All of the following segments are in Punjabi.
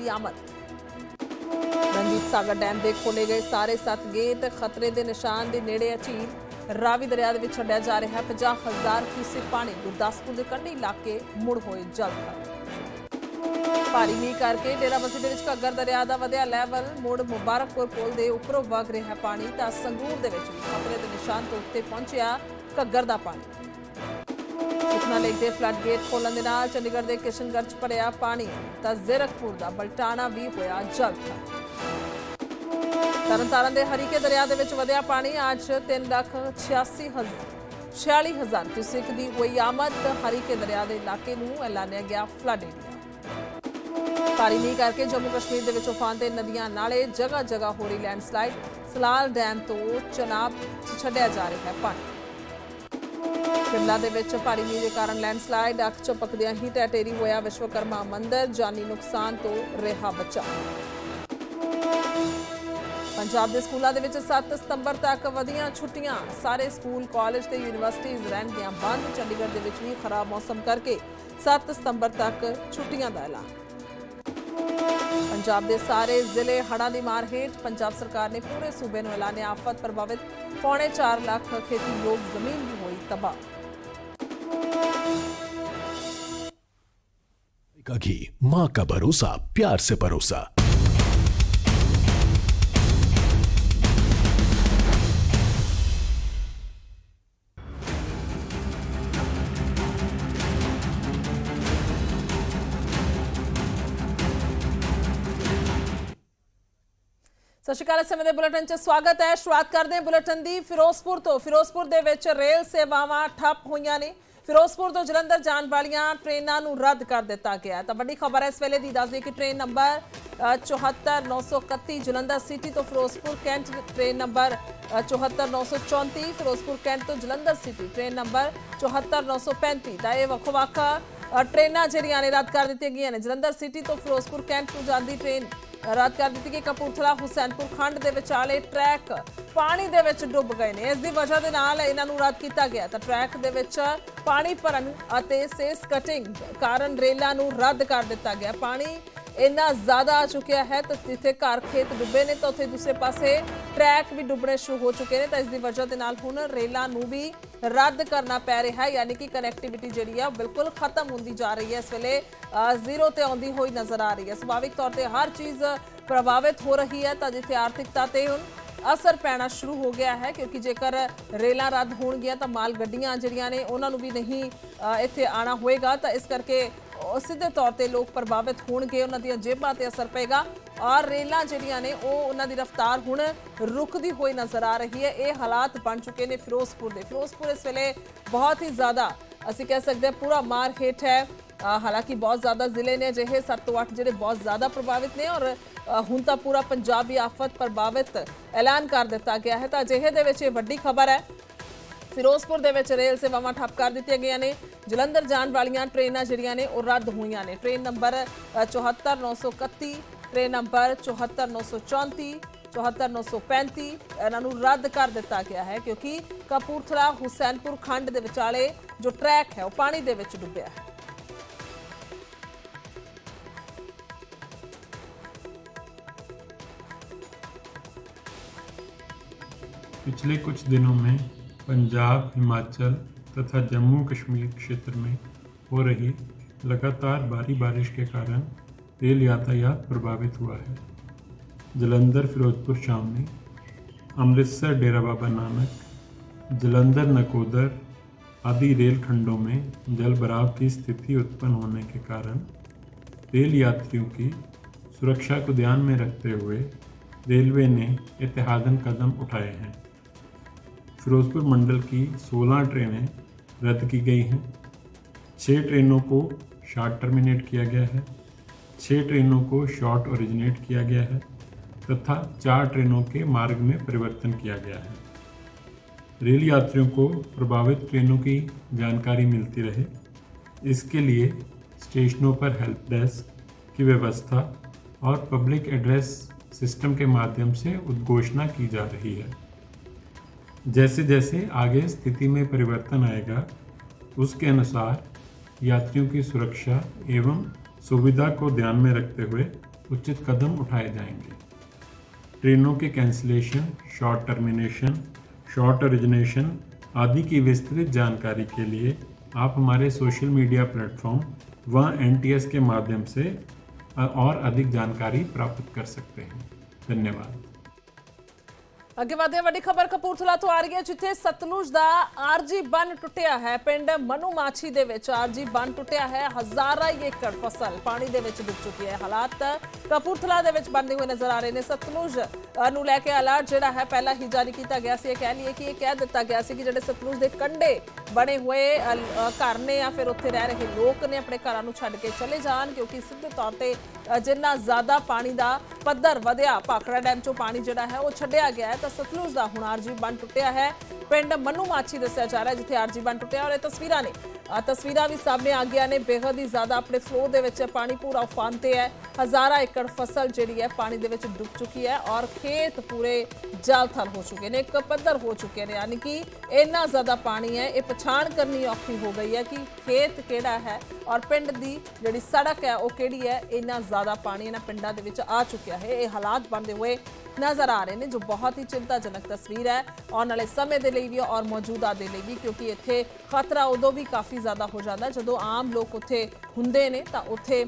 ਦੀ ਆਮਦ। ਰਣਜੀਤ ਸਾਗਰ ਡੈਮ ਦੇ ਖੋਲੇ ਗਏ ਸਾਰੇ ਸੱਤ ਗੇਟ, ਖਤਰੇ ਦੇ ਨਿਸ਼ਾਨ ਦੇ ਨੇੜੇ ਹੈ ਰਾਵੀ ਦਰਿਆ ਦੇ ਵਿੱਚ ਛੱਡਿਆ ਜਾ ਰਿਹਾ 50000 ਕਿਊਸੈਕ ਪਾਣੀ ਗੁਰਦਾਸਪੁਰ ਦੇ ਕੰਢੀ ਇਲਾਕੇ ਮੁੜ ਹੋਏ ਜਲਦ ਭਾਰੀ ਮੀਂਹ ਕਰਕੇ ਡੇਰਾਬੱਸੀ ਦੇ ਵਿੱਚ ਘੱਗਰ ਦਰਿਆ ਦਾ ਵਧਿਆ ਲੈਵਲ, ਮੁੜ ਮੁਬਾਰਕਪੁਰ ਪੁਲ ਦੇ ਉੱਪਰੋਂ ਵਗ ਰਿਹਾ ਪਾਣੀ ਤਾਂ ਸੰਗਰੂਰ ਦੇ ਵਿੱਚ ਖਤਰੇ ਦੇ ਨਿਸ਼ਾਨ ਤੋਂ ਉੱਤੇ ਪਹੁੰਚਿਆ ਘੱਗਰ ਦਾ ਪਾਣੀ। ਸੁਖਨਾ ਲੇਕ ਦੇ ਫਲੱਡ ਗੇਟ ਖੋਲਣ ਦੇ ਨਾਲ ਚੰਡੀਗੜ੍ਹ ਦੇ ਕਿਸ਼ਨਗੜ੍ਹ 'ਚ ਭਰਿਆ ਪਾਣੀ, ਤਾਂ ਜ਼ੀਰਕਪੁਰ ਦਾ ਬਲਟਾਣਾ ਵੀ ਹੋਇਆ ਜਲਦ ਤਰਨਤਾਰਨ ਦੇ ਹਰੀਕੇ ਦਰਿਆ ਦੇ ਵਿੱਚ ਵਧਿਆ ਪਾਣੀ, ਅੱਜ 3 ਲੱਖ 86 ਹਜ਼ਾਰ 46000 ਕਿਊਸੈਕ ਦੀ ਹੋਈ ਆਮਦ। ਹਰੀਕੇ ਦਰਿਆ ਦੇ ਇਲਾਕੇ ਨੂੰ ਐਲਾਨਿਆ ਗਿਆ ਫਲੱਡ ਏਰੀਆ। ਭਾਰੀ ਮੀਂਹ ਕਰਕੇ ਜੰਮੂ ਕਸ਼ਮੀਰ ਦੇ ਵਿੱਚ ਉਫਾਨ ਤੇ ਨਦੀਆਂ ਨਾਲੇ ਜਗ੍ਹਾ ਜਗ੍ਹਾ ਹੋ ਰਹੀ ਲੈਂਡਸਲਾਈਡ। ਸਲਾਲ ਡੈਮ ਤੋਂ ਚਨਾਬ 'ਚ ਛੱਡਿਆ ਜਾ ਰਿਹਾ ਹੈ ਪਾਣੀ। ਸ਼ਿਮਲਾ ਦੇ ਵਿੱਚ ਭਾਰੀ ਮੀਂਹ ਦੇ ਕਾਰਨ ਲੈਂਡਸਲਾਈਡ ਅੱਖ ਝਪਕਦਿਆਂ ਹੀ ਟੈਟੇਰੀ ਹੋਇਆ ਵਿਸ਼ਵਕਰਮਾ ਮੰਦਿਰ, ਜਾਨੀ ਨੁਕਸਾਨ ਤੋਂ ਰਿਹਾ ਬਚਾ ਪੰਜਾਬ ਦੇ ਸਕੂਲਾਂ ਦੇ ਵਿੱਚ 7 ਸਤੰਬਰ ਤੱਕ ਵਧੀਆਂ ਛੁੱਟੀਆਂ। ਸਾਰੇ ਸਕੂਲ, ਕਾਲਜ ਤੇ ਯੂਨੀਵਰਸਿਟੀਆਂ ਰਹਿਣਗੀਆਂ ਬੰਦ। ਚੰਡੀਗੜ੍ਹ ਦੇ ਵਿੱਚ ਵੀ ਖਰਾਬ ਮੌਸਮ ਕਰਕੇ 7 ਸਤੰਬਰ ਤੱਕ ਛੁੱਟੀਆਂ ਦਾ ਐਲਾਨ। ਪੰਜਾਬ ਦੇ ਸਾਰੇ ਜ਼ਿਲ੍ਹੇ ਹੜ੍ਹਾਂ ਦੀ ਮਾਰ ਹੇਠ ਪੰਜਾਬ ਸਰਕਾਰ ਨੇ ਪੂਰੇ ਸੂਬੇ ਨੂੰ ਐਲਾਨਿਆ ਆਫਤ ਪ੍ਰਭਾਵਿਤ। ਪੌਣੇ 4 ਲੱਖ ਖੇਤੀ ਯੋਗ ਜ਼ਮੀਨ ਦੀ ਹੋਈ ਤਬਾਹ। का घी माँ का भरोसा प्यार से परोसा ਸਤਿ ਸ਼੍ਰੀ ਅਕਾਲ ਇਸ ਸਮੇਂ ਦੇ ਬੁਲੇਟਿਨ 'ਚ ਸਵਾਗਤ ਹੈ ਸ਼ੁਰੂਆਤ ਕਰਦੇ ਹਾਂ ਬੁਲੇਟਿਨ ਦੀ ਫਿਰੋਜ਼ਪੁਰ ਤੋਂ ਫਿਰੋਜ਼ਪੁਰ ਦੇ ਵਿੱਚ ਰੇਲ ਸੇਵਾਵਾਂ ਠੱਪ ਹੋਈਆਂ ਨੇ ਫਿਰੋਜ਼ਪੁਰ ਤੋਂ ਜਲੰਧਰ ਜਾਣ ਵਾਲੀਆਂ ਟ੍ਰੇਨਾਂ ਨੂੰ ਰੱਦ ਕਰ ਦਿੱਤਾ ਗਿਆ ਤਾਂ ਵੱਡੀ ਖਬਰ ਇਸ ਵੇਲੇ ਦੀ ਦੱਸਦੀ ਕਿ ਟ੍ਰੇਨ ਨੰਬਰ ਅ, 74931 ਜਲੰਧਰ ਸਿਟੀ ਤੋਂ ਫਿਰੋਜ਼ਪੁਰ ਕੈਂਟ ਟ੍ਰੇਨ ਨੰਬਰ ਅ, 74934 ਫਿਰੋਜ਼ਪੁਰ ਕੈਂਟ ਤੋਂ ਜਲੰਧਰ ਸਿਟੀ ਟ੍ਰੇਨ ਨੰਬਰ 74935 ਦਾ ਇਹ ਵੱਖੋ ਵੱਖ ਅ, ਟ੍ਰੇਨਾਂ ਜਿਹੜੀਆਂ ਨੇ ਰੱਦ ਕਰ ਦਿੱਤੀਆਂ ਗਈਆਂ ਨੇ। ਜਲੰਧਰ ਸਿਟੀ ਤੋਂ ਫਿਰੋਜ਼ਪੁਰ ਕੈਂਟ ਨੂੰ ਜਾਂਦੀ ਟ੍ਰੇਨ ਰੱਦ ਕਰ ਦਿੱਤੀ ਗਈ ਕਪੂਰਥਲਾ ਹੁਸੈਨਪੁਰ ਖੰਡ ਦੇ ਵਿਚਾਲੇ ਟਰੈਕ ਪਾਣੀ ਦੇ ਵਿੱਚ ਡੁੱਬ ਗਏ ਨੇ। ਇਸ ਦੀ ਵਜ੍ਹਾ ਦੇ ਨਾਲ ਇਹਨਾਂ ਨੂੰ ਰੱਦ ਕੀਤਾ ਗਿਆ। ਤਾਂ ਟਰੈਕ ਦੇ ਵਿੱਚ ਪਾਣੀ ਭਰਨ ਅਤੇ ਸੇਸ ਕਟਿੰਗ ਕਾਰਨ ਰੇਲਾਂ ਨੂੰ ਰੱਦ ਕਰ ਦਿੱਤਾ ਗਿਆ। ਪਾਣੀ ਇੰਨਾ ਜ਼ਿਆਦਾ ਆ ਚੁੱਕਿਆ ਹੈ ਤਾਂ ਜਿੱਥੇ ਘਰ ਖੇਤ ਡੁੱਬੇ ਨੇ ਤਾਂ ਉੱਥੇ ਦੂਸਰੇ ਪਾਸੇ ਟਰੈਕ ਵੀ ਡੁੱਬਣੇ ਸ਼ੁਰੂ ਹੋ ਚੁੱਕੇ ਨੇ ਤਾਂ ਇਸ ਦੀ ਵਜ੍ਹਾ ਦੇ ਨਾਲ ਹੁਣ ਰੇਲਾਂ ਨੂੰ ਵੀ ਰੱਦ ਕਰਨਾ ਪੈ ਰਿਹਾ ਹੈ, ਯਾਨੀ ਕਿ ਕਨੈਕਟੀਵਿਟੀ ਜਿਹੜੀ ਆ ਉਹ ਬਿਲਕੁਲ ਖਤਮ ਹੁੰਦੀ ਜਾ ਰਹੀ ਹੈ। ਇਸ ਵੇਲੇ ਜ਼ੀਰੋ ਤੇ ਆਉਂਦੀ ਹੋਈ ਨਜ਼ਰ ਆ ਰਹੀ ਹੈ। ਸੁਭਾਵਿਕ ਤੌਰ ਤੇ ਹਰ ਚੀਜ਼ ਪ੍ਰਭਾਵਿਤ ਹੋ ਰਹੀ ਹੈ ਤਾਂ ਜਿੱਥੇ ਆਰਥਿਕਤਾ ਤੇ ਹੁਣ ਅਸਰ ਪੈਣਾ ਸ਼ੁਰੂ ਹੋ ਗਿਆ ਹੈ, ਕਿਉਂਕਿ ਜੇਕਰ ਰੇਲਾਂ ਰੱਦ ਹੋਣਗੀਆਂ ਤਾਂ ਮਾਲ ਗੱਡੀਆਂ ਜਿਹੜੀਆਂ ਨੇ ਉਹਨਾਂ ਨੂੰ ਵੀ ਨਹੀਂ ਇੱਥੇ ਆਣਾ ਹੋਏਗਾ ਤਾਂ ਇਸ ਕਰਕੇ ਸਿੱਧੇ ਤੌਰ ਤੇ ਲੋਕ ਪ੍ਰਭਾਵਿਤ ਹੋਣਗੇ, ਉਹਨਾਂ ਦੀਆਂ ਜੇਬਾਂ ਤੇ ਅਸਰ ਪਏਗਾ। ਔਰ ਰੇਲਾਂ ਜਿਹੜੀਆਂ ਨੇ, ਉਹ ਉਹਨਾਂ ਦੀ ਰਫ਼ਤਾਰ ਹੁਣ ਰੁਕਦੀ ਹੋਈ ਨਜ਼ਰ ਆ ਰਹੀ ਹੈ। ਇਹ ਹਾਲਾਤ ਬਣ ਚੁੱਕੇ ਨੇ ਫਿਰੋਜ਼ਪੁਰ ਦੇ। ਫਿਰੋਜ਼ਪੁਰ ਇਸ ਵੇਲੇ ਬਹੁਤ ਹੀ ਜ਼ਿਆਦਾ, ਅਸੀਂ ਕਹਿ ਸਕਦੇ ਹਾਂ, ਪੂਰਾ ਮਾਰ ਹੇਠ ਹੈ। ਹਾਲਾਂਕਿ ਬਹੁਤ ਜ਼ਿਆਦਾ ਜ਼ਿਲ੍ਹੇ ਨੇ ਅਜਿਹੇ 7 ਤੋਂ 8 ਜਿਹੜੇ ਬਹੁਤ ਜ਼ਿਆਦਾ ਪ੍ਰਭਾਵਿਤ ਨੇ ਔਰ ਹੁਣ ਤਾਂ ਪੂਰਾ ਪੰਜਾਬ ਹੀ ਆਫਤ ਪ੍ਰਭਾਵਿਤ ਐਲਾਨ ਕਰ ਦਿੱਤਾ ਗਿਆ ਹੈ। ਤਾਂ ਅਜਿਹੇ ਦੇ ਵਿੱਚ ਇਹ ਵੱਡੀ ਖਬਰ ਹੈ ਫਿਰੋਜ਼ਪੁਰ ਦੇ ਵਿੱਚ ਰੇਲ ਸੇਵਾਵਾਂ ਠੱਪ ਕਰ ਦਿੱਤੀਆਂ ਗਈਆਂ ਨੇ ਜਲੰਧਰ ਜਾਣ ਵਾਲੀਆਂ ਟ੍ਰੇਨਾਂ ਜਿਹੜੀਆਂ ਨੇ ਉਹ ਰੱਦ ਹੋਈਆਂ ਨੇ ਟ੍ਰੇਨ ਨੰਬਰ ਅ, 74931 ਟ੍ਰੇਨ ਨੰਬਰ 74934 74935 ਇਹਨਾਂ ਨੂੰ ਰੱਦ ਕਰ ਦਿੱਤਾ ਗਿਆ ਹੈ ਕਿਉਂਕਿ ਕਪੂਰਥਲਾ ਹੁਸੈਨਪੁਰ ਖੰਡ ਦੇ ਵਿਚਾਲੇ ਜੋ ਟਰੈਕ ਹੈ ਉਹ ਪਾਣੀ ਦੇ ਵਿੱਚ ਡੁੱਬਿਆ ਹੈ पिछले कुछ दिनों में पंजाब, हिमाचल तथा जम्मू कश्मीर क्षेत्र में हो रही लगातार भारी बारिश के कारण रेल यातायात प्रभावित हुआ है। जलंधर, फिरोजपुर शामली अमृतसर डेरा बाबा नानक, जलंधर नकोदर आदि रेल खंडों में जल भराव की स्थिति उत्पन्न होने के कारण रेल यात्रियों की सुरक्षा को ध्यान में रखते हुए रेलवे ने एहतियातन कदम उठाए हैं। फिरोजपुर मंडल की 16 ट्रेनें रद्द की गई हैं। छः ट्रेनों को शार्ट टर्मिनेट किया गया है। छः ट्रेनों को शॉर्ट ओरिजिनेट किया गया है तथा चार ट्रेनों के मार्ग में परिवर्तन किया गया है। रेल यात्रियों को प्रभावित ट्रेनों की जानकारी मिलती रहे। इसके लिए स्टेशनों पर हेल्प डेस्क की व्यवस्था और पब्लिक एड्रेस सिस्टम के माध्यम से उद्घोषणा की जा रही है। जैसे जैसे आगे स्थिति में परिवर्तन आएगा, उसके अनुसार यात्रियों की सुरक्षा एवं सुविधा को ध्यान में रखते हुए उचित कदम उठाए जाएँगे। ट्रेनों के cancellation short termination short origination आदि की विस्तृत जानकारी के लिए आप हमारे सोशल मीडिया प्लेटफॉर्म व एनटीएस के माध्यम से और अधिक जानकारी प्राप्त कर सकते हैं। धन्यवाद। ਅੱਗੇ ਵਧਦੇ ਵੱਡੀ ਖਬਰ ਕਪੂਰਥਲਾ ਤੋਂ ਆ ਰਹੀ ਹੈ, ਜਿੱਥੇ ਸਤਲੁਜ ਦਾ ਆਰਜੀ ਬੰਨ ਟੁੱਟਿਆ ਹੈ। ਪਿੰਡ ਮਨੂ ਮਾਛੀ ਦੇ ਵਿੱਚ ਆਰਜੀ ਬੰਨ ਟੁੱਟਿਆ ਹੈ, ਹਜ਼ਾਰਾਂ ਹੀ ਏਕੜ ਫਸਲ ਪਾਣੀ ਦੇ ਵਿੱਚ ਡੁੱਬ ਚੁੱਕੀ ਹੈ। ਹਾਲਾਤ ਕਪੂਰਥਲਾ ਦੇ ਵਿੱਚ ਬਣਦੇ ਹੋਏ ਨਜ਼ਰ ਆ ਰਹੇ ਨੇ। ਸਤਲੁਜ ਨੂੰ ਲੈ ਕੇ ਅਲਰਟ ਜਿਹੜਾ ਹੈ, ਪਹਿਲਾਂ ਹੀ ਜਾਰੀ ਕੀਤਾ ਗਿਆ ਸੀ। ਇਹ ਕਹਿ ਲਈਏ ਕਿ ਇਹ ਕਹਿ ਦਿੱਤਾ ਗਿਆ ਸੀ ਕਿ ਜਿਹੜੇ ਸਤਲੁਜ ਦੇ ਕੰਢੇ ਬਣੇ ਹੋਏ ਘਰ ਨੇ ਜਾਂ ਫਿਰ ਉੱਥੇ ਰਹਿ ਰਹੇ ਲੋਕ ਨੇ, ਆਪਣੇ ਘਰਾਂ ਨੂੰ ਛੱਡ ਕੇ ਚਲੇ ਜਾਣ, ਕਿਉਂਕਿ ਸਿੱਧੇ ਤੌਰ ਤੇ ਜਿੰਨਾ ਜ਼ਿਆਦਾ ਪਾਣੀ ਦਾ ਪੱਧਰ ਵਧਿਆ। ਭਾਖੜਾ ਡੈਮ ਚੋਂ ਪਾਣੀ ਜਿਹੜਾ ਹੈ ਉਹ ਛੱਡਿਆ ਗਿਆ ਹੈ ਤਾਂ ਸਤਲੁਜ ਦਾ ਹੁਣ ਆਰਜੀ ਬੰਨ ਟੁੱਟਿਆ ਹੈ। ਪਿੰਡ ਮਨੂ ਮਾਛੀ ਦੱਸਿਆ ਜਾ ਰਿਹਾ ਹੈ ਜਿੱਥੇ ਆਰਜੀ ਬੰਨ ਟੁੱਟਿਆ ਔਰ ਇਹ ਤਸਵੀਰਾਂ ਨੇ ਤਸਵੀਰਾਂ ਵੀ ਸਾਹਮਣੇ ਆ ਗਈਆਂ ਨੇ। ਬੇਹੱਦ ਹੀ ਜ਼ਿਆਦਾ ਆਪਣੇ ਫਲੋ ਦੇ ਵਿੱਚ ਪਾਣੀ ਪੂਰਾ ਉਫਾਨ ਤੇ ਹੈ। ਹਜ਼ਾਰਾਂ ਏਕੜ ਫਸਲ ਜਿਹੜੀ ਹੈ ਪਾਣੀ ਦੇ ਵਿੱਚ ਡੁੱਬ ਚੁੱਕੀ ਹੈ ਔਰ ਖੇਤ ਪੂਰੇ ਜਲ-ਥਲ ਹੋ ਚੁੱਕੇ ਨੇ, ਇੱਕ ਪੱਧਰ ਹੋ ਚੁੱਕੇ ਨੇ। ਯਾਨੀ ਕਿ ਇੰਨਾ ਜ਼ਿਆਦਾ ਪਾਣੀ ਹੈ, ਇਹ ਪਛਾਣ ਕਰਨੀ ਔਖੀ ਹੋ ਗਈ ਹੈ ਕਿ ਖੇਤ ਕਿਹੜਾ ਹੈ ਔਰ ਪਿੰਡ ਦੀ ਜਿਹੜੀ ਸੜਕ ਹੈ ਉਹ ਕਿਹੜੀ ਹੈ, ਇੰਨਾ ਜ਼ਿਆਦਾ ਪਾਣੀ ਇਹਨਾਂ ਪਿੰਡਾਂ ਦੇ ਵਿੱਚ ਆ ਚੁੱਕਿਆ ਹੈ। ਇਹ ਹਾਲਾਤ ਬਣਦੇ ਹੋਏ ਨਜ਼ਰ ਆ ਰਹੇ ਨੇ, ਜੋ ਬਹੁਤ ਹੀ ਚਿੰਤਾਜਨਕ ਤਸਵੀਰ ਹੈ। ਆਉਣ ਵਾਲੇ ਸਮੇਂ ਦੇ ਲਈ ਵੀ ਔਰ ਮੌਜੂਦਾ ਦੇ ਲਈ ਵੀ, ਕਿਉਂਕਿ ਇੱਥੇ ਖਤਰਾ ਉਦੋਂ ਵੀ ਕਾਫੀ ਜ਼ਿਆਦਾ ਹੋ ਜਾਂਦਾ ਜਦੋਂ ਆਮ ਲੋਕ ਉੱਥੇ ਹੁੰਦੇ ਨੇ, ਤਾਂ ਉੱਥੇ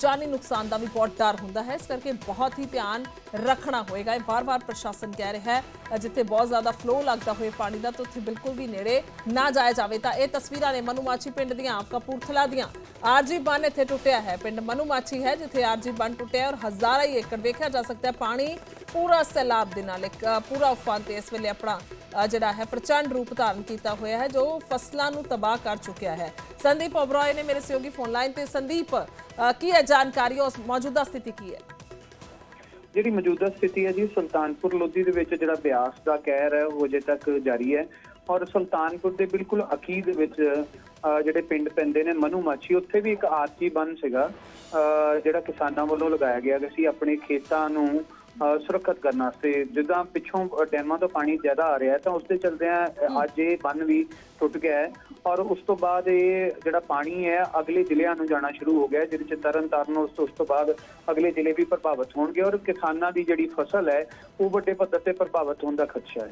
ਜਾਨੀ ਨੁਕਸਾਨ ਦਾ ਵੀ ਬਹੁਤ ਡਰ ਹੁੰਦਾ ਹੈ। ਇਸ ਕਰਕੇ ਬਹੁਤ ਹੀ ਧਿਆਨ ਰੱਖਣਾ ਹੋਏਗਾ। ਇਹ ਬਾਰ-ਬਾਰ ਪ੍ਰਸ਼ਾਸਨ ਕਹਿ ਰਿਹਾ ਹੈ ਜਿੱਥੇ ਬਹੁਤ ਜ਼ਿਆਦਾ ਫਲੋ ਲੱਗਦਾ ਹੋਏ ਪਾਣੀ ਦਾ, ਤਾਂ ਉੱਥੇ ਬਿਲਕੁਲ ਵੀ ਨੇੜੇ ਨਾ ਜਾਇਆ ਜਾਵੇ। ਤਾਂ ਇਹ ਤਸਵੀਰਾਂ ਨੇ ਮਨੂਮਾਛੀ ਪਿੰਡ ਦੀਆਂ ਕਪੂਰਥਲਾ ਦੀਆਂ। ਆਰਜੀ ਬੰਨ ਇੱਥੇ ਟੁੱਟਿਆ ਹੈ। ਪਿੰਡ ਮਨੂਮਾਛੀ ਹੈ, ਜਿੱਥੇ ਆਰਜੀ ਬੰਨ ਟੁੱਟਿਆ ਔਰ ਹਜ਼ਾਰਾਂ ਹੀ ਏਕੜ ਵੇਖਿਆ ਜਾ ਸਕਦਾ ਹੈ। ਪਾਣੀ ਪੂਰਾ ਸੈਲਾਬ ਦੇ ਨਾਲ ਇੱਕ ਪੂਰਾ ਉਫਾਨ ਤੇ ਇਸ ਵੇਲੇ ਆਪਣਾ ਜਿਹੜਾ ਹੈ, ਪ੍ਰਚੰਡ ਰੂਪ ਧਾਰਨ ਕੀਤਾ ਹੋਇਆ ਹੈ, ਜੋ ਫਸਲਾਂ ਨੂੰ ਤਬਾਹ ਕਰ ਚੁੱਕਿਆ ਹੈ। ਸੰਦੀਪ ਓਬਰਾਏ ਨੇ ਮੇਰੇ ਸਹਿਯੋਗੀ ਫੋਨ ਲਾਈਨ ਤੇ। ਸੰਦੀਪ ਕੀ ਹੈ ਜਾਣਕਾਰੀ ਉਸ ਮੌਜੂਦਾ ਸਥਿਤੀ ਕੀ ਹੈ? ਜਿਹੜੀ ਮੌਜੂਦਾ ਸਥਿਤੀ ਹੈ ਜੀ, ਸੁਲਤਾਨਪੁਰ ਲੋਧੀ ਦੇ ਵਿੱਚ ਜਿਹੜਾ ਬਿਆਸ ਦਾ ਕਹਿਰ ਹੈ, ਉਹ ਅਜੇ ਤੱਕ ਜਾਰੀ ਹੈ। ਔਰ ਸੁਲਤਾਨਪੁਰ ਦੇ ਬਿਲਕੁਲ ਅਖੀਰ ਵਿੱਚ ਜਿਹੜੇ ਪਿੰਡ ਪੈਂਦੇ ਨੇ ਮਨੂ ਮਾਛੀ, ਉੱਥੇ ਵੀ ਇੱਕ ਆਰਜੀ ਬੰਨ ਸੀਗਾ ਜਿਹੜਾ ਕਿਸਾਨਾਂ ਵੱਲੋਂ ਲਗਾਇਆ ਗਿਆ ਸੀ ਆਪਣੇ ਖੇਤਾਂ ਨੂੰ ਸੁਰੱਖਿਅਤ ਕਰਨ ਵਾਸਤੇ ਜਿੱਦਾਂ ਪਿੱਛੋਂ ਅਹ, ਡੈਮਾਂ ਤੋਂ ਪਾਣੀ ਜ਼ਿਆਦਾ ਆ ਰਿਹਾ ਹੈ ਤਾਂ ਉਸ ਦੇ ਚਲਦਿਆਂ ਅਹ, ਅੱਜ ਇਹ ਬੰਨ ਵੀ ਟੁੱਟ ਗਿਆ ਹੈ ਔਰ ਉਸ ਤੋਂ ਬਾਅਦ ਇਹ ਜਿਹੜਾ ਪਾਣੀ ਹੈ ਅਗਲੇ ਜ਼ਿਲ੍ਹਿਆਂ ਨੂੰ ਜਾਣਾ ਸ਼ੁਰੂ ਹੋ ਗਿਆ ਹੈ, ਜਿਹਦੇ ਚ ਤਰਨ ਤਾਰਨ ਉਸ ਤੋਂ ਉਸ ਤੋਂ ਬਾਅਦ ਅਗਲੇ ਜ਼ਿਲ੍ਹੇ ਵੀ ਪ੍ਰਭਾਵਿਤ ਹੋਣਗੇ ਔਰ ਕਿਸਾਨਾਂ ਦੀ ਜਿਹੜੀ ਫਸਲ ਹੈ ਉਹ ਵੱਡੇ ਪੱਧਰ ਤੇ ਪ੍ਰਭਾਵਿਤ ਹੋਣ ਦਾ ਖਦਸ਼ਾ ਹੈ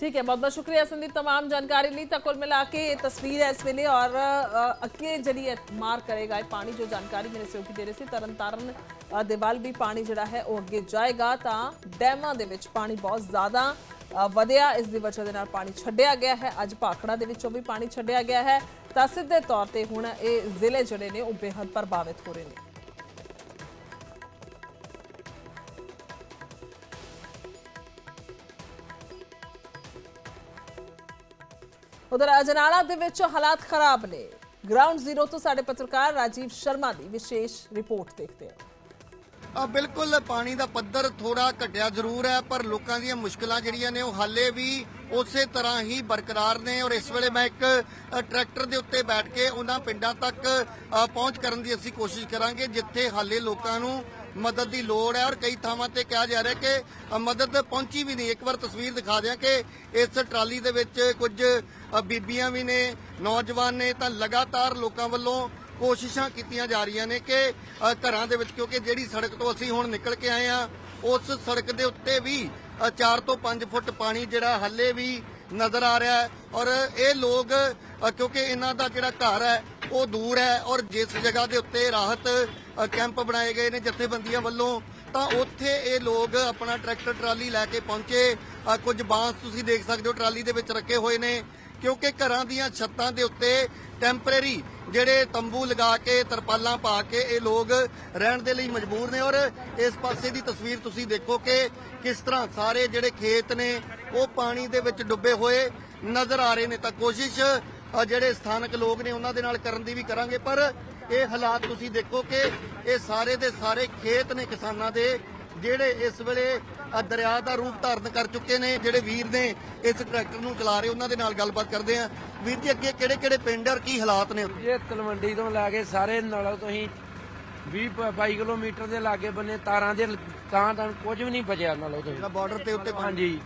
ਠੀਕ ਹੈ ਬਹੁਤ ਬਹੁਤ ਸ਼ੁਕਰੀਆ ਸੰਦੀਪ तमाम ਜਾਣਕਾਰੀ ਲਈ ਤਾਂ ਕੁੱਲ ਮਿਲਾ ਕੇ ਇਹ ਤਸਵੀਰ ਹੈ ਇਸ ਵੇਲੇ ਔਰ ਅ, ਅੱਗੇ ਜਿਹੜੀ ਹੈ ਮਾਰ ਕਰੇਗਾ ਇਹ ਪਾਣੀ ਜੋ ਜਾਣਕਾਰੀ ਮੇਰੇ ਸਹਿਯੋਗੀ ਦੇ ਰਹੇ ਸੀ ਤਰਨ ਤਾਰਨ ਅ, ਦੇ ਵੱਲ ਵੀ ਪਾਣੀ ਜਿਹੜਾ ਹੈ ਉਹ ਅੱਗੇ ਜਾਏਗਾ, ਤਾਂ ਡੈਮਾਂ ਦੇ ਵਿੱਚ ਪਾਣੀ ਬਹੁਤ ਜ਼ਿਆਦਾ ਵਧਿਆ। ਇਸ ਦੀ ਵਜ੍ਹਾ ਦੇ ਨਾਲ ਪਾਣੀ ਛੱਡਿਆ ਗਿਆ ਹੈ। ਅੱਜ ਭਾਖੜਾ ਦੇ ਵਿੱਚੋਂ ਵੀ ਪਾਣੀ ਛੱਡਿਆ ਗਿਆ ਹੈ। ਤਾਂ ਸਿੱਧੇ ਤੌਰ ਤੇ ਹੁਣ ਇਹ ਜ਼ਿਲ੍ਹੇ ਜਿਹੜੇ ਨੇ ਉਹ ਬੇਹੱਦ ਪ੍ਰਭਾਵਿਤ ਹੋ ਰਹੇ ਨੇ। ਉਧਰ ਅਜਨਾਲਾ ਦੇ ਵਿੱਚ ਹਾਲਾਤ ਖਰਾਬ ਨੇ। ਗਰਾਊਂਡ ਜ਼ੀਰੋ ਤੋਂ ਸਾਡੇ ਪੱਤਰਕਾਰ ਰਾਜੀਵ ਸ਼ਰਮਾ ਦੀ ਵਿਸ਼ੇਸ਼ ਰਿਪੋਰਟ ਦੇਖਦੇ ਹਾਂ। ਬਿਲਕੁਲ ਪਾਣੀ ਦਾ ਪੱਧਰ ਥੋੜਾ ਘਟਿਆ ਜ਼ਰੂਰ ਹੈ, ਪਰ ਲੋਕਾਂ ਦੀਆਂ ਮੁਸ਼ਕਲਾਂ ਜਿਹੜੀਆਂ ਨੇ ਉਹ ਹਾਲੇ ਵੀ ਉਸੇ ਤਰ੍ਹਾਂ ਹੀ ਬਰਕਰਾਰ ਨੇ ਔਰ ਇਸ ਵੇਲੇ ਮੈਂ ਇੱਕ ਟਰੈਕਟਰ ਦੇ ਉੱਤੇ ਬੈਠ ਕੇ ਉਹਨਾਂ ਪਿੰਡਾਂ ਤੱਕ ਪਹੁੰਚ ਕਰਨ ਦੀ ਅਸੀਂ ਕੋਸ਼ਿਸ਼ ਕਰਾਂਗੇ, ਜਿੱਥੇ ਹਾਲੇ ਲੋਕਾਂ ਨੂੰ ਮਦਦ ਦੀ ਲੋੜ ਹੈ ਔਰ ਕਈ ਥਾਵਾਂ ਤੇ ਕਿਹਾ ਜਾ ਰਿਹਾ ਕਿ ਮਦਦ ਪਹੁੰਚੀ ਵੀ ਨਹੀਂ। ਇੱਕ ਵਾਰ ਤਸਵੀਰ ਦਿਖਾ ਦਿਆਂ ਕਿ ਇਸ ਟਰਾਲੀ ਦੇ ਵਿੱਚ ਕੁਝ ਬੀਬੀਆਂ ਵੀ ਨੇ, ਨੌਜਵਾਨ ਨੇ ਤਾਂ ਲਗਾਤਾਰ ਲੋਕਾਂ ਵੱਲੋਂ ਕੋਸ਼ਿਸ਼ਾਂ ਕੀਤੀਆਂ ਜਾ ਰਹੀਆਂ ਨੇ ਕਿ ਘਰਾਂ ਦੇ ਵਿੱਚ ਕਿਉਂਕਿ ਜਿਹੜੀ ਸੜਕ ਤੋਂ ਅਸੀਂ ਹੁਣ ਨਿਕਲ ਕੇ ਆਏ ਆ ਉਸ ਸੜਕ ਦੇ ਉੱਤੇ ਵੀ 4 ਤੋਂ 5 ਫੁੱਟ ਪਾਣੀ ਜਿਹੜਾ ਹੱਲੇ ਵੀ ਨਜ਼ਰ ਆ ਰਿਹਾ ਹੈ ਔਰ ਇਹ ਲੋਕ ਕਿਉਂਕਿ ਇਹਨਾਂ ਦਾ ਜਿਹੜਾ ਘਰ ਹੈ ਉਹ ਦੂਰ ਹੈ ਔਰ ਜਿਸ ਜਗ੍ਹਾ ਦੇ ਉੱਤੇ ਰਾਹਤ ਕੈਂਪ ਬਣਾਏ ਗਏ ਨੇ ਜਥੇਬੰਦੀਆਂ ਵੱਲੋਂ ਤਾਂ ਉੱਥੇ ਇਹ ਲੋਕ ਆਪਣਾ ਟਰੈਕਟਰ ਟਰਾਲੀ ਲੈ ਕੇ ਪਹੁੰਚੇ। ਅ, ਕੁਝ ਬਾਂਸ ਤੁਸੀਂ ਦੇਖ ਸਕਦੇ ਹੋ ਟਰਾਲੀ ਦੇ ਵਿੱਚ ਰੱਖੇ ਹੋਏ ਨੇ। ਕਿਉਂਕਿ ਘਰਾਂ ਦੀਆਂ ਛੱਤਾਂ ਦੇ ਉੱਤੇ ਟੈਂਪਰੇਰੀ ਜਿਹੜੇ ਤੰਬੂ ਲਗਾ ਕੇ, ਤਰਪਾਲਾਂ ਪਾ ਕੇ ਇਹ ਲੋਕ ਰਹਿਣ ਦੇ ਲਈ ਮਜਬੂਰ ਨੇ ਔਰ ਇਸ ਪਾਸੇ ਦੀ ਤਸਵੀਰ ਤੁਸੀਂ ਦੇਖੋ ਕਿ ਕਿਸ ਤਰ੍ਹਾਂ ਸਾਰੇ ਜਿਹੜੇ ਖੇਤ ਨੇ, ਉਹ ਪਾਣੀ ਦੇ ਵਿੱਚ ਡੁੱਬੇ ਹੋਏ ਨਜ਼ਰ ਆ ਰਹੇ ਨੇ। ਤਾਂ ਕੋਸ਼ਿਸ਼ ਜਿਹੜੇ ਸਥਾਨਕ ਲੋਕ ਨੇ ਉਹਨਾਂ ਦੇ ਨਾਲ ਕਰਨ ਦੀ ਵੀ ਕਰਾਂਗੇ। ਪਰ ਇਹ ਹਾਲਾਤ ਤੁਸੀਂ ਦੇਖੋ ਕਿ ਇਹ ਸਾਰੇ ਦੇ ਸਾਰੇ ਖੇਤ ਨੇ ਕਿਸਾਨਾਂ ਦੇ, ਜਿਹੜੇ ਇਸ ਵੇਲੇ ਅ, ਦਰਿਆ ਦਾ ਰੂਪ ਧਾਰਨ ਕਰ ਚੁੱਕੇ ਨੇ ਜਿਹੜੇ ਵੀਰ ਨੇ ਇਸ ਟਰੈਕਟਰ ਨੂੰ ਚਲਾ ਰਹੇ ਉਹਨਾਂ ਦੇ ਨਾਲ ਗੱਲਬਾਤ ਕਰਦੇ ਆ ਵੀਰ ਜੀ ਅੱਗੇ ਕਿਹੜੇ ਕਿਹੜੇ ਪਿੰਡ ਔਰ ਕੀ ਹਾਲਾਤ ਨੇ? ਇਹ ਤਲਵੰਡੀ ਤੋਂ ਲੈ ਕੇ ਸਾਰੇ ਨਾਲੋਂ ਤੁਸੀਂ 20 22 ਕਿਲੋਮੀਟਰ ਦੇ ਲਾਗੇ ਬੰਨੇ ਤਾਰਾਂ ਦੇ ਤਾਂ ਤਾਂ ਕੁਝ ਵੀ ਨਹੀਂ ਬਚਿਆ ਨਾਲੋਂ ਤੋਂ ਜਿਹੜਾ ਬਾਰਡਰ ਤੇ ਉੱਤੇ ਹਾਂਜੀ।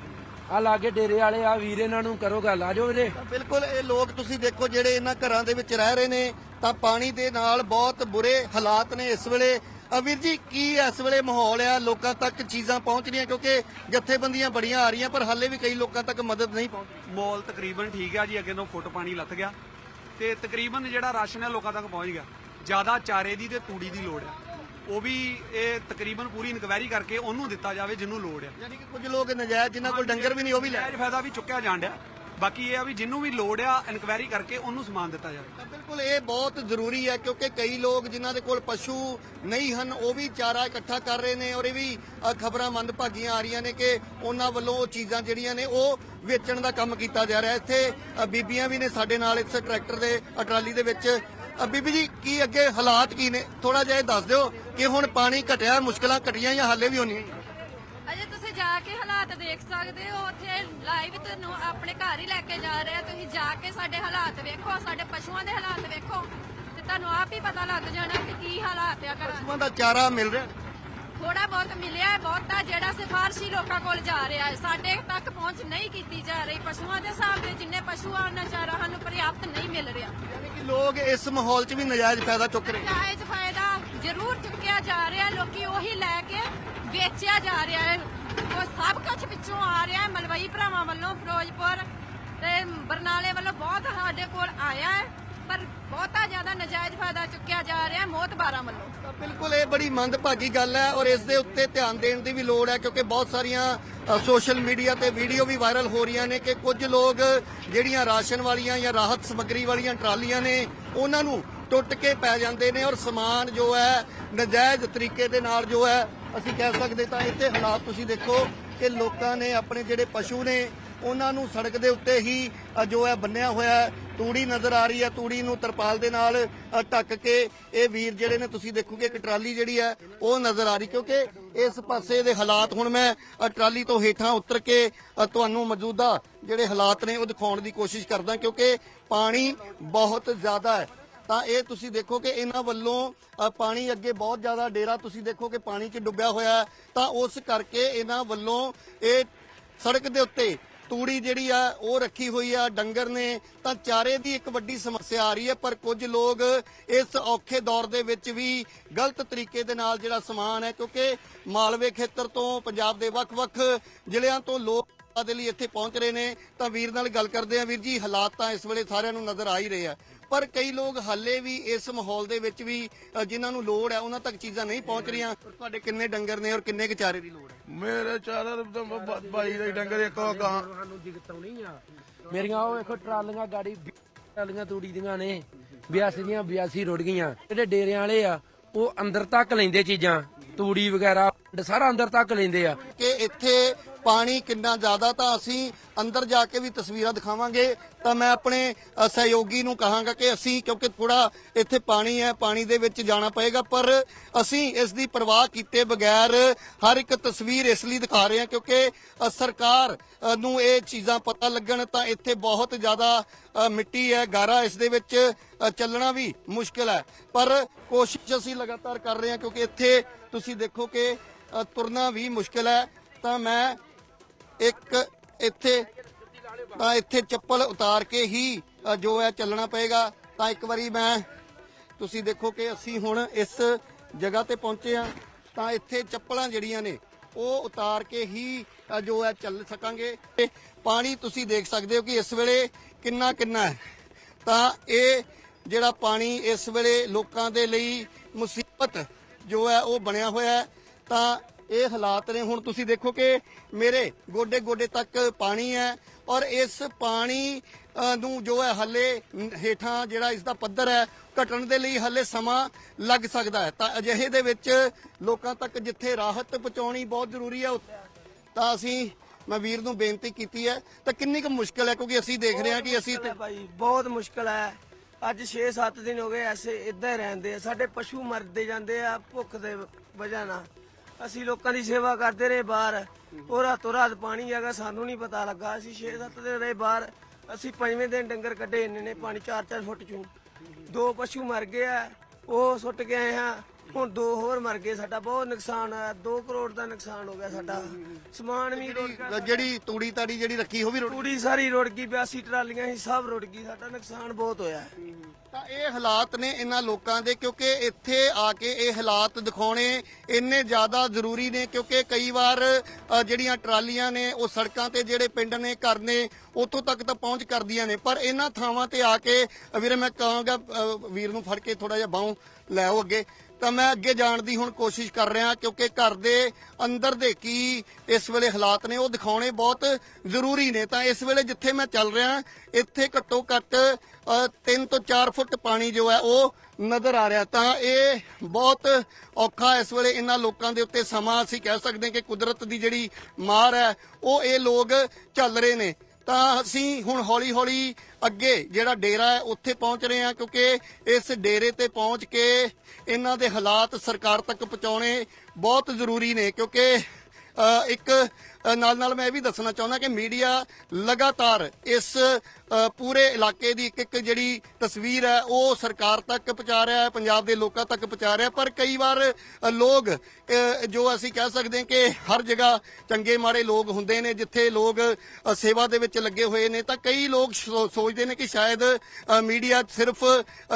ਆ ਲਾਗੇ ਡੇਰੇ ਵਾਲੇ ਆ ਵੀਰ ਇਹਨਾਂ ਨੂੰ ਕਰੋ ਗੱਲ। ਆ ਜਾਓ ਵੀਰੇ। ਬਿਲਕੁਲ ਇਹ ਲੋਕ ਤੁਸੀਂ ਦੇਖੋ ਜਿਹੜੇ ਇਹਨਾਂ ਘਰਾਂ ਦੇ ਵਿੱਚ ਰਹਿ ਰਹੇ ਨੇ ਤਾਂ ਪਾਣੀ ਦੇ ਨਾਲ ਬਹੁਤ ਬੁਰੇ ਹਾਲਾਤ ਨੇ ਇਸ ਵੇਲੇ। ਅ, ਵੀਰ ਜੀ ਕੀ ਇਸ ਵੇਲੇ ਮਾਹੌਲ ਆ? ਲੋਕਾਂ ਤੱਕ ਚੀਜ਼ਾਂ ਪਹੁੰਚ ਰਹੀਆਂ ਕਿਉਂਕਿ ਜਥੇਬੰਦੀਆਂ ਬੜੀਆਂ ਆ ਰਹੀਆਂ ਪਰ ਹਾਲੇ ਵੀ ਕਈ ਲੋਕਾਂ ਤੱਕ ਮਦਦ ਨਹੀਂ ਪਹੁੰਚ ਰਹੀ। ਮੋਲ ਤਕਰੀਬਨ ਠੀਕ ਆ ਜੀ ਅੱਗੇ ਤੋਂ ਫੁੱਟ ਪਾਣੀ ਲੱਥ ਗਿਆ। ਤੇ ਤਕਰੀਬਨ ਜਿਹੜਾ ਰਾਸ਼ਨ ਹੈ ਲੋਕਾਂ ਤੱਕ ਪਹੁੰਚ ਗਿਆ। ਜ਼ਿਆਦਾ ਚਾਰੇ ਦੀ ਤੇ ਤੂੜੀ ਦੀ ਲੋੜ ਆ। ਉਹ ਵੀ ਇਹ ਤਕਰੀਬਨ ਪੂਰੀ ਇਨਕੁਆਇਰੀ ਕਰਕੇ ਉਹਨੂੰ ਦਿੱਤਾ ਜਾਵੇ ਜਿਹਨੂੰ ਲੋੜ ਆ। ਯਾਨੀ ਕਿ ਕੁਝ ਲੋਕ ਨਜਾਇਜ਼ ਜਿਨ੍ਹਾਂ ਕੋਲ ਡੰਗਰ ਵੀ ਨਹੀਂ ਉਹ ਵੀ ਲੈ ਫਾਇਦਾ ਵੀ ਚੁੱਕਿਆ ਡਿਆ। ਬਾਕੀ ਇਹ ਆ ਵੀ ਜਿਹਨੂੰ ਵੀ ਲੋੜ ਆ ਇਨਕੁਆਇਰੀ ਕਰਕੇ ਉਹਨੂੰ ਸਮਾਨ ਦਿੱਤਾ ਜਾਵੇ। ਬਿਲਕੁਲ ਇਹ ਬਹੁਤ ਜ਼ਰੂਰੀ ਹੈ ਕਿਉਂਕਿ ਕਈ ਲੋਕ ਜਿਨ੍ਹਾਂ ਦੇ ਕੋਲ ਪਸ਼ੂ ਨਹੀਂ ਹਨ ਉਹ ਵੀ ਚਾਰਾ ਇਕੱਠਾ ਕਰ ਰਹੇ ਨੇ ਔਰ ਇਹ ਵੀ ਖਬਰਾਂ ਮੰਦਭਾਗੀਆਂ ਆ ਰਹੀਆਂ ਨੇ ਕਿ ਉਹਨਾਂ ਵੱਲੋਂ ਉਹ ਚੀਜ਼ਾਂ ਜਿਹੜੀਆਂ ਨੇ ਉਹ ਵੇਚਣ ਦਾ ਕੰਮ ਕੀਤਾ ਜਾ ਰਿਹਾ। ਇੱਥੇ ਬੀਬੀਆਂ ਵੀ ਨੇ ਸਾਡੇ ਨਾਲ ਇਸ ਟਰੈਕਟਰ ਦੇ ਅ, ਟਰਾਲੀ ਦੇ ਵਿੱਚ। ਬੀਬੀ ਜੀ ਕੀ ਅੱਗੇ ਹਾਲਾਤ ਕੀ ਨੇ? ਥੋੜਾ ਜਿਹਾ ਇਹ ਦੱਸ ਦਿਓ ਕਿ ਹੁਣ ਪਾਣੀ ਘਟਿਆ ਮੁਸ਼ਕਲਾਂ ਘਟੀਆਂ ਜਾਂ ਹਾਲੇ ਵੀ ਹੋਣੀਆਂ? ਜਾ ਕੇ ਹਾਲਾਤ ਦੇਖ ਸਕਦੇ ਹੋ। ਉੱਥੇ ਲਾਈਵ ਤੁਹਾਨੂੰ ਆਪਣੇ ਘਰ ਹੀ ਲੈ ਕੇ ਜਾ ਰਹੇ ਆ। ਤੁਸੀਂ ਜਾ ਕੇ ਸਾਡੇ ਹਾਲਾਤ ਵੇਖੋ ਸਾਡੇ ਪਸ਼ੂਆਂ ਦੇ ਹਾਲਾਤ ਵੇਖੋ ਤੇ ਤੁਹਾਨੂੰ ਆਪ ਹੀ ਪਤਾ ਲੱਗ ਜਾਣਾ ਕਿ ਕੀ ਹਾਲਾਤ ਆ ਘਰਾਂ ਦੇ। ਪਸ਼ੂਆਂ ਦਾ ਚਾਰਾ ਮਿਲ ਰਿਹਾ? ਥੋੜਾ ਬਹੁਤ ਮਿਲਿਆ ਹੈ ਬਹੁਤਾ ਜਿਹੜਾ ਸਿਫਾਰਸ਼ੀ ਲੋਕਾਂ ਕੋਲ ਜਾ ਰਿਹਾ ਹੈ ਸਾਡੇ ਤੱਕ ਪਹੁੰਚ ਨਹੀਂ ਕੀਤੀ ਜਾ ਰਹੀ। ਪਸ਼ੂਆਂ ਦੇ ਹਿਸਾਬ ਦੇ ਜਿੰਨੇ ਪਸ਼ੂ ਆ ਉਹਨਾਂ ਚਾਰਾ ਸਾਨੂੰ ਪ੍ਰਿਆਪਤ ਨਹੀਂ ਮਿਲ ਰਿਹਾ। ਯਾਨੀ ਕਿ ਲੋਕ ਇਸ ਮਾਹੌਲ 'ਚ ਵੀ ਨਜਾਇਜ਼ ਫਾਇਦਾ ਚੁੱਕ ਰਹੇ। ਜਾਇਜ਼ ਫਾਇਦਾ ਜ਼ਰੂਰ ਚੁੱਕਿਆ ਜਾ ਰਿਹਾ। ਲੋਕੀ ਉਹੀ ਲੈ ਕੇ ਵੇਚਿਆ ਜਾ ਰਿਹਾ ਹੈ। ਉਹ ਸਭ ਕੁਝ ਪਿੱਛੋਂ ਆ ਰਿਹਾ ਮਲਵਈ ਭਰਾਵਾਂ ਵੱਲੋਂ ਫਿਰੋਜ਼ਪੁਰ ਤੇ ਬਰਨਾਲੇ ਵੱਲੋਂ ਬਹੁਤ ਸਾਡੇ ਕੋਲ ਆਇਆ ਹੈ, ਪਰ ਬਹੁਤਾ ਜ਼ਿਆਦਾ ਨਜਾਇਜ਼ ਫਾਇਦਾ ਚੁੱਕਿਆ ਜਾ ਰਿਹਾ ਹੈ ਮੋਤਬਾਰਾਂ ਵੱਲੋਂ। ਤਾਂ ਬਿਲਕੁਲ ਇਹ ਬੜੀ ਮੰਦਭਾਗੀ ਗੱਲ ਹੈ ਔਰ ਇਸ ਦੇ ਉੱਤੇ ਧਿਆਨ ਦੇਣ ਦੀ ਵੀ ਲੋੜ ਹੈ, ਕਿਉਂਕਿ ਬਹੁਤ ਸਾਰੀਆਂ ਸੋਸ਼ਲ ਮੀਡੀਆ ਤੇ ਵੀਡੀਓ ਵੀ ਵਾਇਰਲ ਹੋ ਰਹੀਆਂ ਨੇ ਕਿ ਕੁਝ ਲੋਕ ਜਿਹੜੀਆਂ ਰਾਸ਼ਨ ਵਾਲੀਆਂ ਜਾਂ ਰਾਹਤ ਸਮੱਗਰੀ ਵਾਲੀਆਂ ਟਰਾਲੀਆਂ ਨੇ, ਉਹਨਾਂ ਨੂੰ ਟੁੱਟ ਕੇ ਪੈ ਜਾਂਦੇ ਨੇ ਔਰ ਸਮਾਨ ਜੋ ਹੈ, ਨਜਾਇਜ਼ ਤਰੀਕੇ ਦੇ ਨਾਲ ਜੋ ਹੈ ਅਸੀਂ ਕਹਿ ਸਕਦੇ ਤਾਂ ਇੱਥੇ ਹਾਲਾਤ ਤੁਸੀਂ ਦੇਖੋ ਕਿ ਲੋਕਾਂ ਨੇ ਆਪਣੇ ਜਿਹੜੇ ਪਸ਼ੂ ਨੇ ਉਹਨਾਂ ਨੂੰ ਸੜਕ ਦੇ ਉੱਤੇ ਹੀ ਜੋ ਹੈ ਬੰਨਿਆ ਹੋਇਆ ਤੂੜੀ ਨਜ਼ਰ ਆ ਰਹੀ ਹੈ ਤੂੜੀ ਨੂੰ ਤਰਪਾਲ ਦੇ ਨਾਲ ਅ, ਢੱਕ ਕੇ ਇਹ ਵੀਰ ਜਿਹੜੇ ਨੇ ਤੁਸੀਂ ਦੇਖੋਗੇ ਇੱਕ ਟਰਾਲੀ ਜਿਹੜੀ ਹੈ ਉਹ ਨਜ਼ਰ ਆ ਰਹੀ ਕਿਉਂਕਿ ਇਸ ਪਾਸੇ ਦੇ ਹਾਲਾਤ ਹੁਣ ਮੈਂ ਟਰਾਲੀ ਤੋਂ ਹੇਠਾਂ ਉਤਰ ਕੇ ਤੁਹਾਨੂੰ ਮੌਜੂਦਾ ਜਿਹੜੇ ਹਾਲਾਤ ਨੇ ਉਹ ਦਿਖਾਉਣ ਦੀ ਕੋਸ਼ਿਸ਼ ਕਰਦਾ ਕਿਉਂਕਿ ਪਾਣੀ ਬਹੁਤ ਜ਼ਿਆਦਾ ਹੈ। ਤਾਂ ਇਹ ਤੁਸੀਂ ਦੇਖੋ ਕਿ ਇਹਨਾਂ ਵੱਲੋਂ ਅ, ਪਾਣੀ ਅੱਗੇ ਬਹੁਤ ਜ਼ਿਆਦਾ ਡੇਰਾ ਤੁਸੀਂ ਦੇਖੋ ਕਿ ਪਾਣੀ 'ਚ ਡੁੱਬਿਆ ਹੋਇਆ ਹੈ। ਤਾਂ ਉਸ ਕਰਕੇ ਇਹਨਾਂ ਵੱਲੋਂ ਇਹ ਸੜਕ ਦੇ ਉੱਤੇ ਤੂੜੀ ਜਿਹੜੀ ਆ ਉਹ ਰੱਖੀ ਹੋਈ ਆ ਡੰਗਰ ਨੇ। ਤਾਂ ਚਾਰੇ ਦੀ ਇੱਕ ਵੱਡੀ ਸਮੱਸਿਆ ਆ ਰਹੀ ਹੈ ਪਰ ਕੁਝ ਲੋਕ ਇਸ ਔਖੇ ਦੌਰ ਦੇ ਵਿੱਚ ਵੀ ਗਲਤ ਤਰੀਕੇ ਦੇ ਨਾਲ ਜਿਹੜਾ ਸਮਾਨ ਹੈ ਕਿਉਂਕਿ ਮਾਲਵੇ ਖੇਤਰ ਤੋਂ ਪੰਜਾਬ ਦੇ ਵੱਖ-ਵੱਖ ਜ਼ਿਲ੍ਹਿਆਂ ਤੋਂ ਲੋਕ ਦੇ ਲਈ ਇੱਥੇ ਪਹੁੰਚ ਰਹੇ ਨੇ। ਤਾਂ ਵੀਰ ਨਾਲ ਗੱਲ ਕਰਦੇ ਆ ਵੀਰ ਜੀ ਹਾਲਾਤ ਤਾਂ ਇਸ ਵੇਲੇ ਸਾਰਿਆਂ ਨੂੰ ਨਜ਼ਰ ਆ ਹੀ ਰਹੇ ਆ। ਪਰ ਕਈ ਲੋਕ ਹਾਲੇ ਵੀ ਇਸ ਮਾਹੌਲ ਦੇ ਵਿੱਚ ਵੀ ਅ, ਜਿਨ੍ਹਾਂ ਨੂੰ ਲੋੜ ਹੈ ਉਹਨਾਂ ਤੱਕ ਚੀਜ਼ਾਂ ਨਹੀਂ ਪਹੁੰਚ ਰਹੀਆਂ। ਤੁਹਾਡੇ ਕਿੰਨੇ ਡੰਗਰ ਨੇ ਔਰ ਕਿੰਨੇ ਵਿਚਾਰੇ ਦੀ ਲੋੜ ਹੈ? ਮੇਰੇ ਚਾਰ ਬਾਈ ਦੇ ਡੰਗਰ ਇੱਕੋ ਗਾਂ ਸਾਨੂੰ ਦਿੱਕਤ ਨਹੀਂ ਆ। ਮੇਰੀਆਂ ਉਹ ਵੇਖੋ ਟਰਾਲੀਆਂ ਗਾੜੀ ਵੀਹ ਟਰਾਲੀਆਂ ਤੂੜੀ ਦੀਆਂ ਨੇ। 82 ਦੀਆਂ 82 ਰੁੜ ਗਈਆਂ। ਜਿਹੜੇ ਡੇਰਿਆਂ ਵਾਲੇ ਆ ਉਹ ਅੰਦਰ ਤੱਕ ਲੈਂਦੇ ਚੀਜ਼ਾਂ। ਤੂੜੀ ਵਗੈਰਾ ਸਾਰਾ ਅੰਦਰ ਤੱਕ ਲੈਂਦੇ ਆ। ਕਿ ਇੱਥੇ ਪਾਣੀ ਕਿੰਨਾ ਜ਼ਿਆਦਾ ਤਾਂ ਅਸੀਂ ਅੰਦਰ ਜਾ ਕੇ ਵੀ ਤਸਵੀਰਾਂ ਦਿਖਾਵਾਂਗੇ। ਤਾਂ ਮੈਂ ਆਪਣੇ ਸਹਿਯੋਗੀ ਨੂੰ ਕਹਾਂਗਾ ਕਿ ਅਸੀਂ, ਕਿਉਂਕਿ ਥੋੜਾ ਇੱਥੇ ਪਾਣੀ ਹੈ, ਪਾਣੀ ਦੇ ਵਿੱਚ ਜਾਣਾ ਪਏਗਾ, ਪਰ ਅਸੀਂ ਇਸ ਦੀ ਪਰਵਾਹ ਕੀਤੇ ਬਗੈਰ ਹਰ ਇੱਕ ਤਸਵੀਰ ਇਸ ਲਈ ਦਿਖਾ ਰਹੇ ਹਾਂ, ਕਿਉਂਕਿ ਸਰਕਾਰ ਨੂੰ ਇਹ ਚੀਜ਼ਾਂ ਪਤਾ ਲੱਗਣ ਤਾਂ ਇੱਥੇ ਬਹੁਤ ਜ਼ਿਆਦਾ ਮਿੱਟੀ ਹੈ, ਗਾਰਾ ਇਸ ਦੇ ਵਿੱਚ ਚੱਲਣਾ ਵੀ ਮੁਸ਼ਕਲ ਹੈ। ਪਰ ਕੋਸ਼ਿਸ਼ ਅਸੀਂ ਲਗਾਤਾਰ ਕਰ ਰਹੇ ਹਾਂ, ਕਿਉਂਕਿ ਇੱਥੇ ਤੁਸੀਂ ਦੇਖੋ ਕਿ ਤੁਰਨਾ ਵੀ ਮੁਸ਼ਕਲ ਹੈ। ਤਾਂ ਮੈਂ ਇੱਕ ਇੱਥੇ ਤਾਂ ਇੱਥੇ ਚੱਪਲ ਉਤਾਰ ਕੇ ਹੀ ਜੋ ਹੈ ਚੱਲਣਾ ਪਏਗਾ। ਤਾਂ ਇੱਕ ਵਾਰੀ ਮੈਂ, ਤੁਸੀਂ ਦੇਖੋ ਕਿ ਅਸੀਂ ਹੁਣ ਇਸ ਜਗ੍ਹਾ ਤੇ ਪਹੁੰਚੇ ਆ ਤਾਂ ਇੱਥੇ ਚੱਪਲਾਂ ਜਿਹੜੀਆਂ ਨੇ, ਉਹ ਉਤਾਰ ਕੇ ਹੀ ਜੋ ਹੈ ਚੱਲ ਸਕਾਂਗੇ। ਪਾਣੀ ਤੁਸੀਂ ਦੇਖ ਸਕਦੇ ਹੋ ਕਿ ਇਸ ਵੇਲੇ ਕਿੰਨਾ ਕਿੰਨਾ ਹੈ। ਤਾਂ ਇਹ ਜਿਹੜਾ ਪਾਣੀ ਇਸ ਵੇਲੇ ਲੋਕਾਂ ਦੇ ਲਈ ਮੁਸੀਬਤ ਜੋ ਹੈ ਉਹ ਬਣਿਆ ਹੋਇਆ ਹੈ। ਤਾਂ ਇਹ ਹਾਲਾਤ ਨੇ। ਹੁਣ ਤੁਸੀਂ ਦੇਖੋ ਕਿ ਮੇਰੇ ਗੋਡੇ ਗੋਡੇ ਤੱਕ ਪਾਣੀ ਹੈ। ਔਰ ਇਸ ਪਾਣੀ ਨੂੰ ਜੋ ਹੈ ਹੱਲੇ ਹੇਠਾਂ ਜਿਹੜਾ ਇਸ ਦਾ ਪੱਧਰ ਹੈ ਘਟਣ ਦੇ ਲਈ ਹੱਲੇ ਸਮਾਂ ਲੱਗ ਸਕਦਾ ਹੈ। ਤਾਂ ਅਜਿਹੇ ਦੇ ਵਿੱਚ ਲੋਕਾਂ ਤੱਕ ਜਿੱਥੇ ਰਾਹਤ ਪਹੁੰਚਾਉਣੀ ਬਹੁਤ ਜ਼ਰੂਰੀ ਹੈ ਤਾਂ ਅਸੀਂ ਮੈਂ ਵੀਰ ਨੂੰ ਬੇਨਤੀ ਕੀਤੀ ਹੈ ਤਾਂ ਕਿੰਨੀ ਕੁ ਮੁਸ਼ਕਲ ਹੈ? ਕਿਉਂਕਿ ਅਸੀਂ ਦੇਖ ਰਹੇ ਹਾਂ ਕਿ ਅਸੀਂ ਭਾਈ ਬਹੁਤ ਮੁਸ਼ਕਲ ਹੈ। ਅੱਜ 6-7 ਦਿਨ ਹੋ ਗਏ ਐਸੇ ਇਦਾਂ ਹੀ ਰਹਿੰਦੇ ਆ। ਸਾਡੇ ਪਸ਼ੂ ਮਰਦੇ ਜਾਂਦੇ ਆ ਭੁੱਖ ਦੇ ਵਜ੍ਹਾ ਨਾਲ। ਅਸੀਂ ਲੋਕਾਂ ਦੀ ਸੇਵਾ ਕਰਦੇ ਰਹੇ ਬਾਹਰ। ਉਹ ਰਾਤੋਂ ਰਾਤ ਪਾਣੀ ਹੈਗਾ, ਸਾਨੂੰ ਨਹੀਂ ਪਤਾ ਲੱਗਾ। ਅਸੀਂ 6-7 ਦਿਨ ਰਹੇ ਬਾਹਰ। ਅਸੀਂ ਪੰਜਵੇਂ ਦਿਨ ਡੰਗਰ ਕੱਢੇ ਇੰਨੇ ਨੇ, ਪਾਣੀ 4-4 ਫੁੱਟ ਚੋਂ। ਦੋ ਪਸ਼ੂ ਮਰ ਗਏ ਆ, ਉਹ ਸੁੱਟ ਗਏ ਆਏ ਆ ਹੁਣ ਦੋ ਹੋਰ ਮਰ ਗਏ ਸਾਡਾ ਬਹੁਤ ਨੁਕਸਾਨ ਹੋਇਆ 2 ਕਰੋੜ ਦਾ ਨੁਕਸਾਨ ਹੋ ਗਿਆ ਸਾਡਾ। ਸਮਾਨ ਵੀ ਰੁੜ ਗਿਆ। ਜਿਹੜੀ ਤੂੜੀ ਤਾੜੀ ਜਿਹੜੀ ਰੱਖੀ ਉਹ ਵੀ ਰੁੜ ਪੂਰੀ ਸਾਰੀ ਰੁੜ ਗਈ 82 ਟਰਾਲੀਆਂ ਸੀ ਸਭ ਰੁੜ ਗਈ ਸਾਡਾ ਨੁਕਸਾਨ ਬਹੁਤ ਹੋਇਆ। ਤਾਂ ਇਹ ਹਾਲਾਤ ਨੇ ਇਹਨਾਂ ਲੋਕਾਂ ਦੇ ਕਿਉਂਕਿ ਇੱਥੇ ਆ ਕੇ ਇਹ ਹਾਲਾਤ ਦਿਖਾਉਣੇ ਇੰਨੇ ਜ਼ਿਆਦਾ ਜ਼ਰੂਰੀ ਨੇ ਕਿਉਂਕਿ ਕਈ ਵਾਰ ਅ, ਜਿਹੜੀਆਂ ਟਰਾਲੀਆਂ ਨੇ ਉਹ ਸੜਕਾਂ ਤੇ ਜਿਹੜੇ ਪਿੰਡ ਨੇ ਘਰ ਨੇ ਉੱਥੋਂ ਤੱਕ ਤਾਂ ਪਹੁੰਚ ਕਰਦੀਆਂ ਨੇ। ਪਰ ਇਹਨਾਂ ਥਾਵਾਂ ਤੇ ਆ ਕੇ ਅ, ਵੀਰੇ ਮੈਂ ਕਹਾਂਗਾ ਅ, ਵੀਰ ਨੂੰ ਫੜ ਕੇ ਥੋੜਾ ਜਿਹਾ ਬਾਹੋਂ ਲੈ ਆਓ ਅੱਗੇ। ਤਾਂ ਮੈਂ ਅੱਗੇ ਜਾਣ ਦੀ ਹੁਣ ਕੋਸ਼ਿਸ਼ ਕਰ ਰਿਹਾ, ਕਿਉਂਕਿ ਘਰ ਦੇ ਅੰਦਰ ਦੇ ਕੀ ਇਸ ਵੇਲੇ ਹਾਲਾਤ ਨੇ, ਉਹ ਦਿਖਾਉਣੇ ਬਹੁਤ ਜ਼ਰੂਰੀ ਨੇ। ਤਾਂ ਇਸ ਵੇਲੇ ਜਿੱਥੇ ਮੈਂ ਚੱਲ ਰਿਹਾ, ਇੱਥੇ ਘੱਟੋ ਘੱਟ 3 ਤੋਂ 4 ਫੁੱਟ ਪਾਣੀ ਜੋ ਹੈ, ਉਹ ਨਜ਼ਰ ਆ ਰਿਹਾ। ਤਾਂ ਇਹ ਬਹੁਤ ਔਖਾ ਇਸ ਵੇਲੇ ਇਹਨਾਂ ਲੋਕਾਂ ਦੇ ਉੱਤੇ ਸਮਾਂ ਅਸੀਂ ਕਹਿ ਸਕਦੇ ਹਾਂ ਕਿ ਕੁਦਰਤ ਦੀ ਜਿਹੜੀ ਮਾਰ ਹੈ, ਉਹ ਇਹ ਲੋਕ ਚੱਲ ਰਹੇ ਨੇ। ਤਾਂ ਅਸੀਂ ਹੁਣ ਹੌਲੀ ਹੌਲੀ ਅੱਗੇ ਜਿਹੜਾ ਡੇਰਾ ਹੈ, ਉੱਥੇ ਪਹੁੰਚ ਰਹੇ ਹਾਂ ਕਿਉਂਕਿ ਇਸ ਡੇਰੇ ਤੇ ਪਹੁੰਚ ਕੇ ਇਹਨਾਂ ਦੇ ਹਾਲਾਤ ਸਰਕਾਰ ਤੱਕ ਪਹੁੰਚਾਉਣੇ ਬਹੁਤ ਜ਼ਰੂਰੀ ਨੇ ਕਿਉਂਕਿ ਇੱਕ ਨਾਲ ਨਾਲ ਮੈਂ ਇਹ ਵੀ ਦੱਸਣਾ ਚਾਹੁੰਦਾ ਕਿ ਮੀਡੀਆ ਲਗਾਤਾਰ ਇਸ ਪੂਰੇ ਇਲਾਕੇ ਦੀ ਇੱਕ ਇੱਕ ਜਿਹੜੀ ਤਸਵੀਰ ਹੈ ਉਹ ਸਰਕਾਰ ਤੱਕ ਪਹੁੰਚਾ ਰਿਹਾ ਹੈ ਪੰਜਾਬ ਦੇ ਲੋਕਾਂ ਤੱਕ ਪਹੁੰਚਾ ਰਿਹਾ ਪਰ ਕਈ ਵਾਰ ਲੋਕ ਜੋ ਅਸੀਂ ਕਹਿ ਸਕਦੇ ਹਾਂ ਕਿ ਹਰ ਜਗ੍ਹਾ ਚੰਗੇ ਮਾੜੇ ਲੋਕ ਹੁੰਦੇ ਨੇ ਜਿੱਥੇ ਲੋਕ ਸੇਵਾ ਦੇ ਵਿੱਚ ਲੱਗੇ ਹੋਏ ਨੇ ਤਾਂ ਕਈ ਲੋਕ ਸੋ- ਸੋਚਦੇ ਨੇ ਕਿ ਸ਼ਾਇਦ ਮੀਡੀਆ ਸਿਰਫ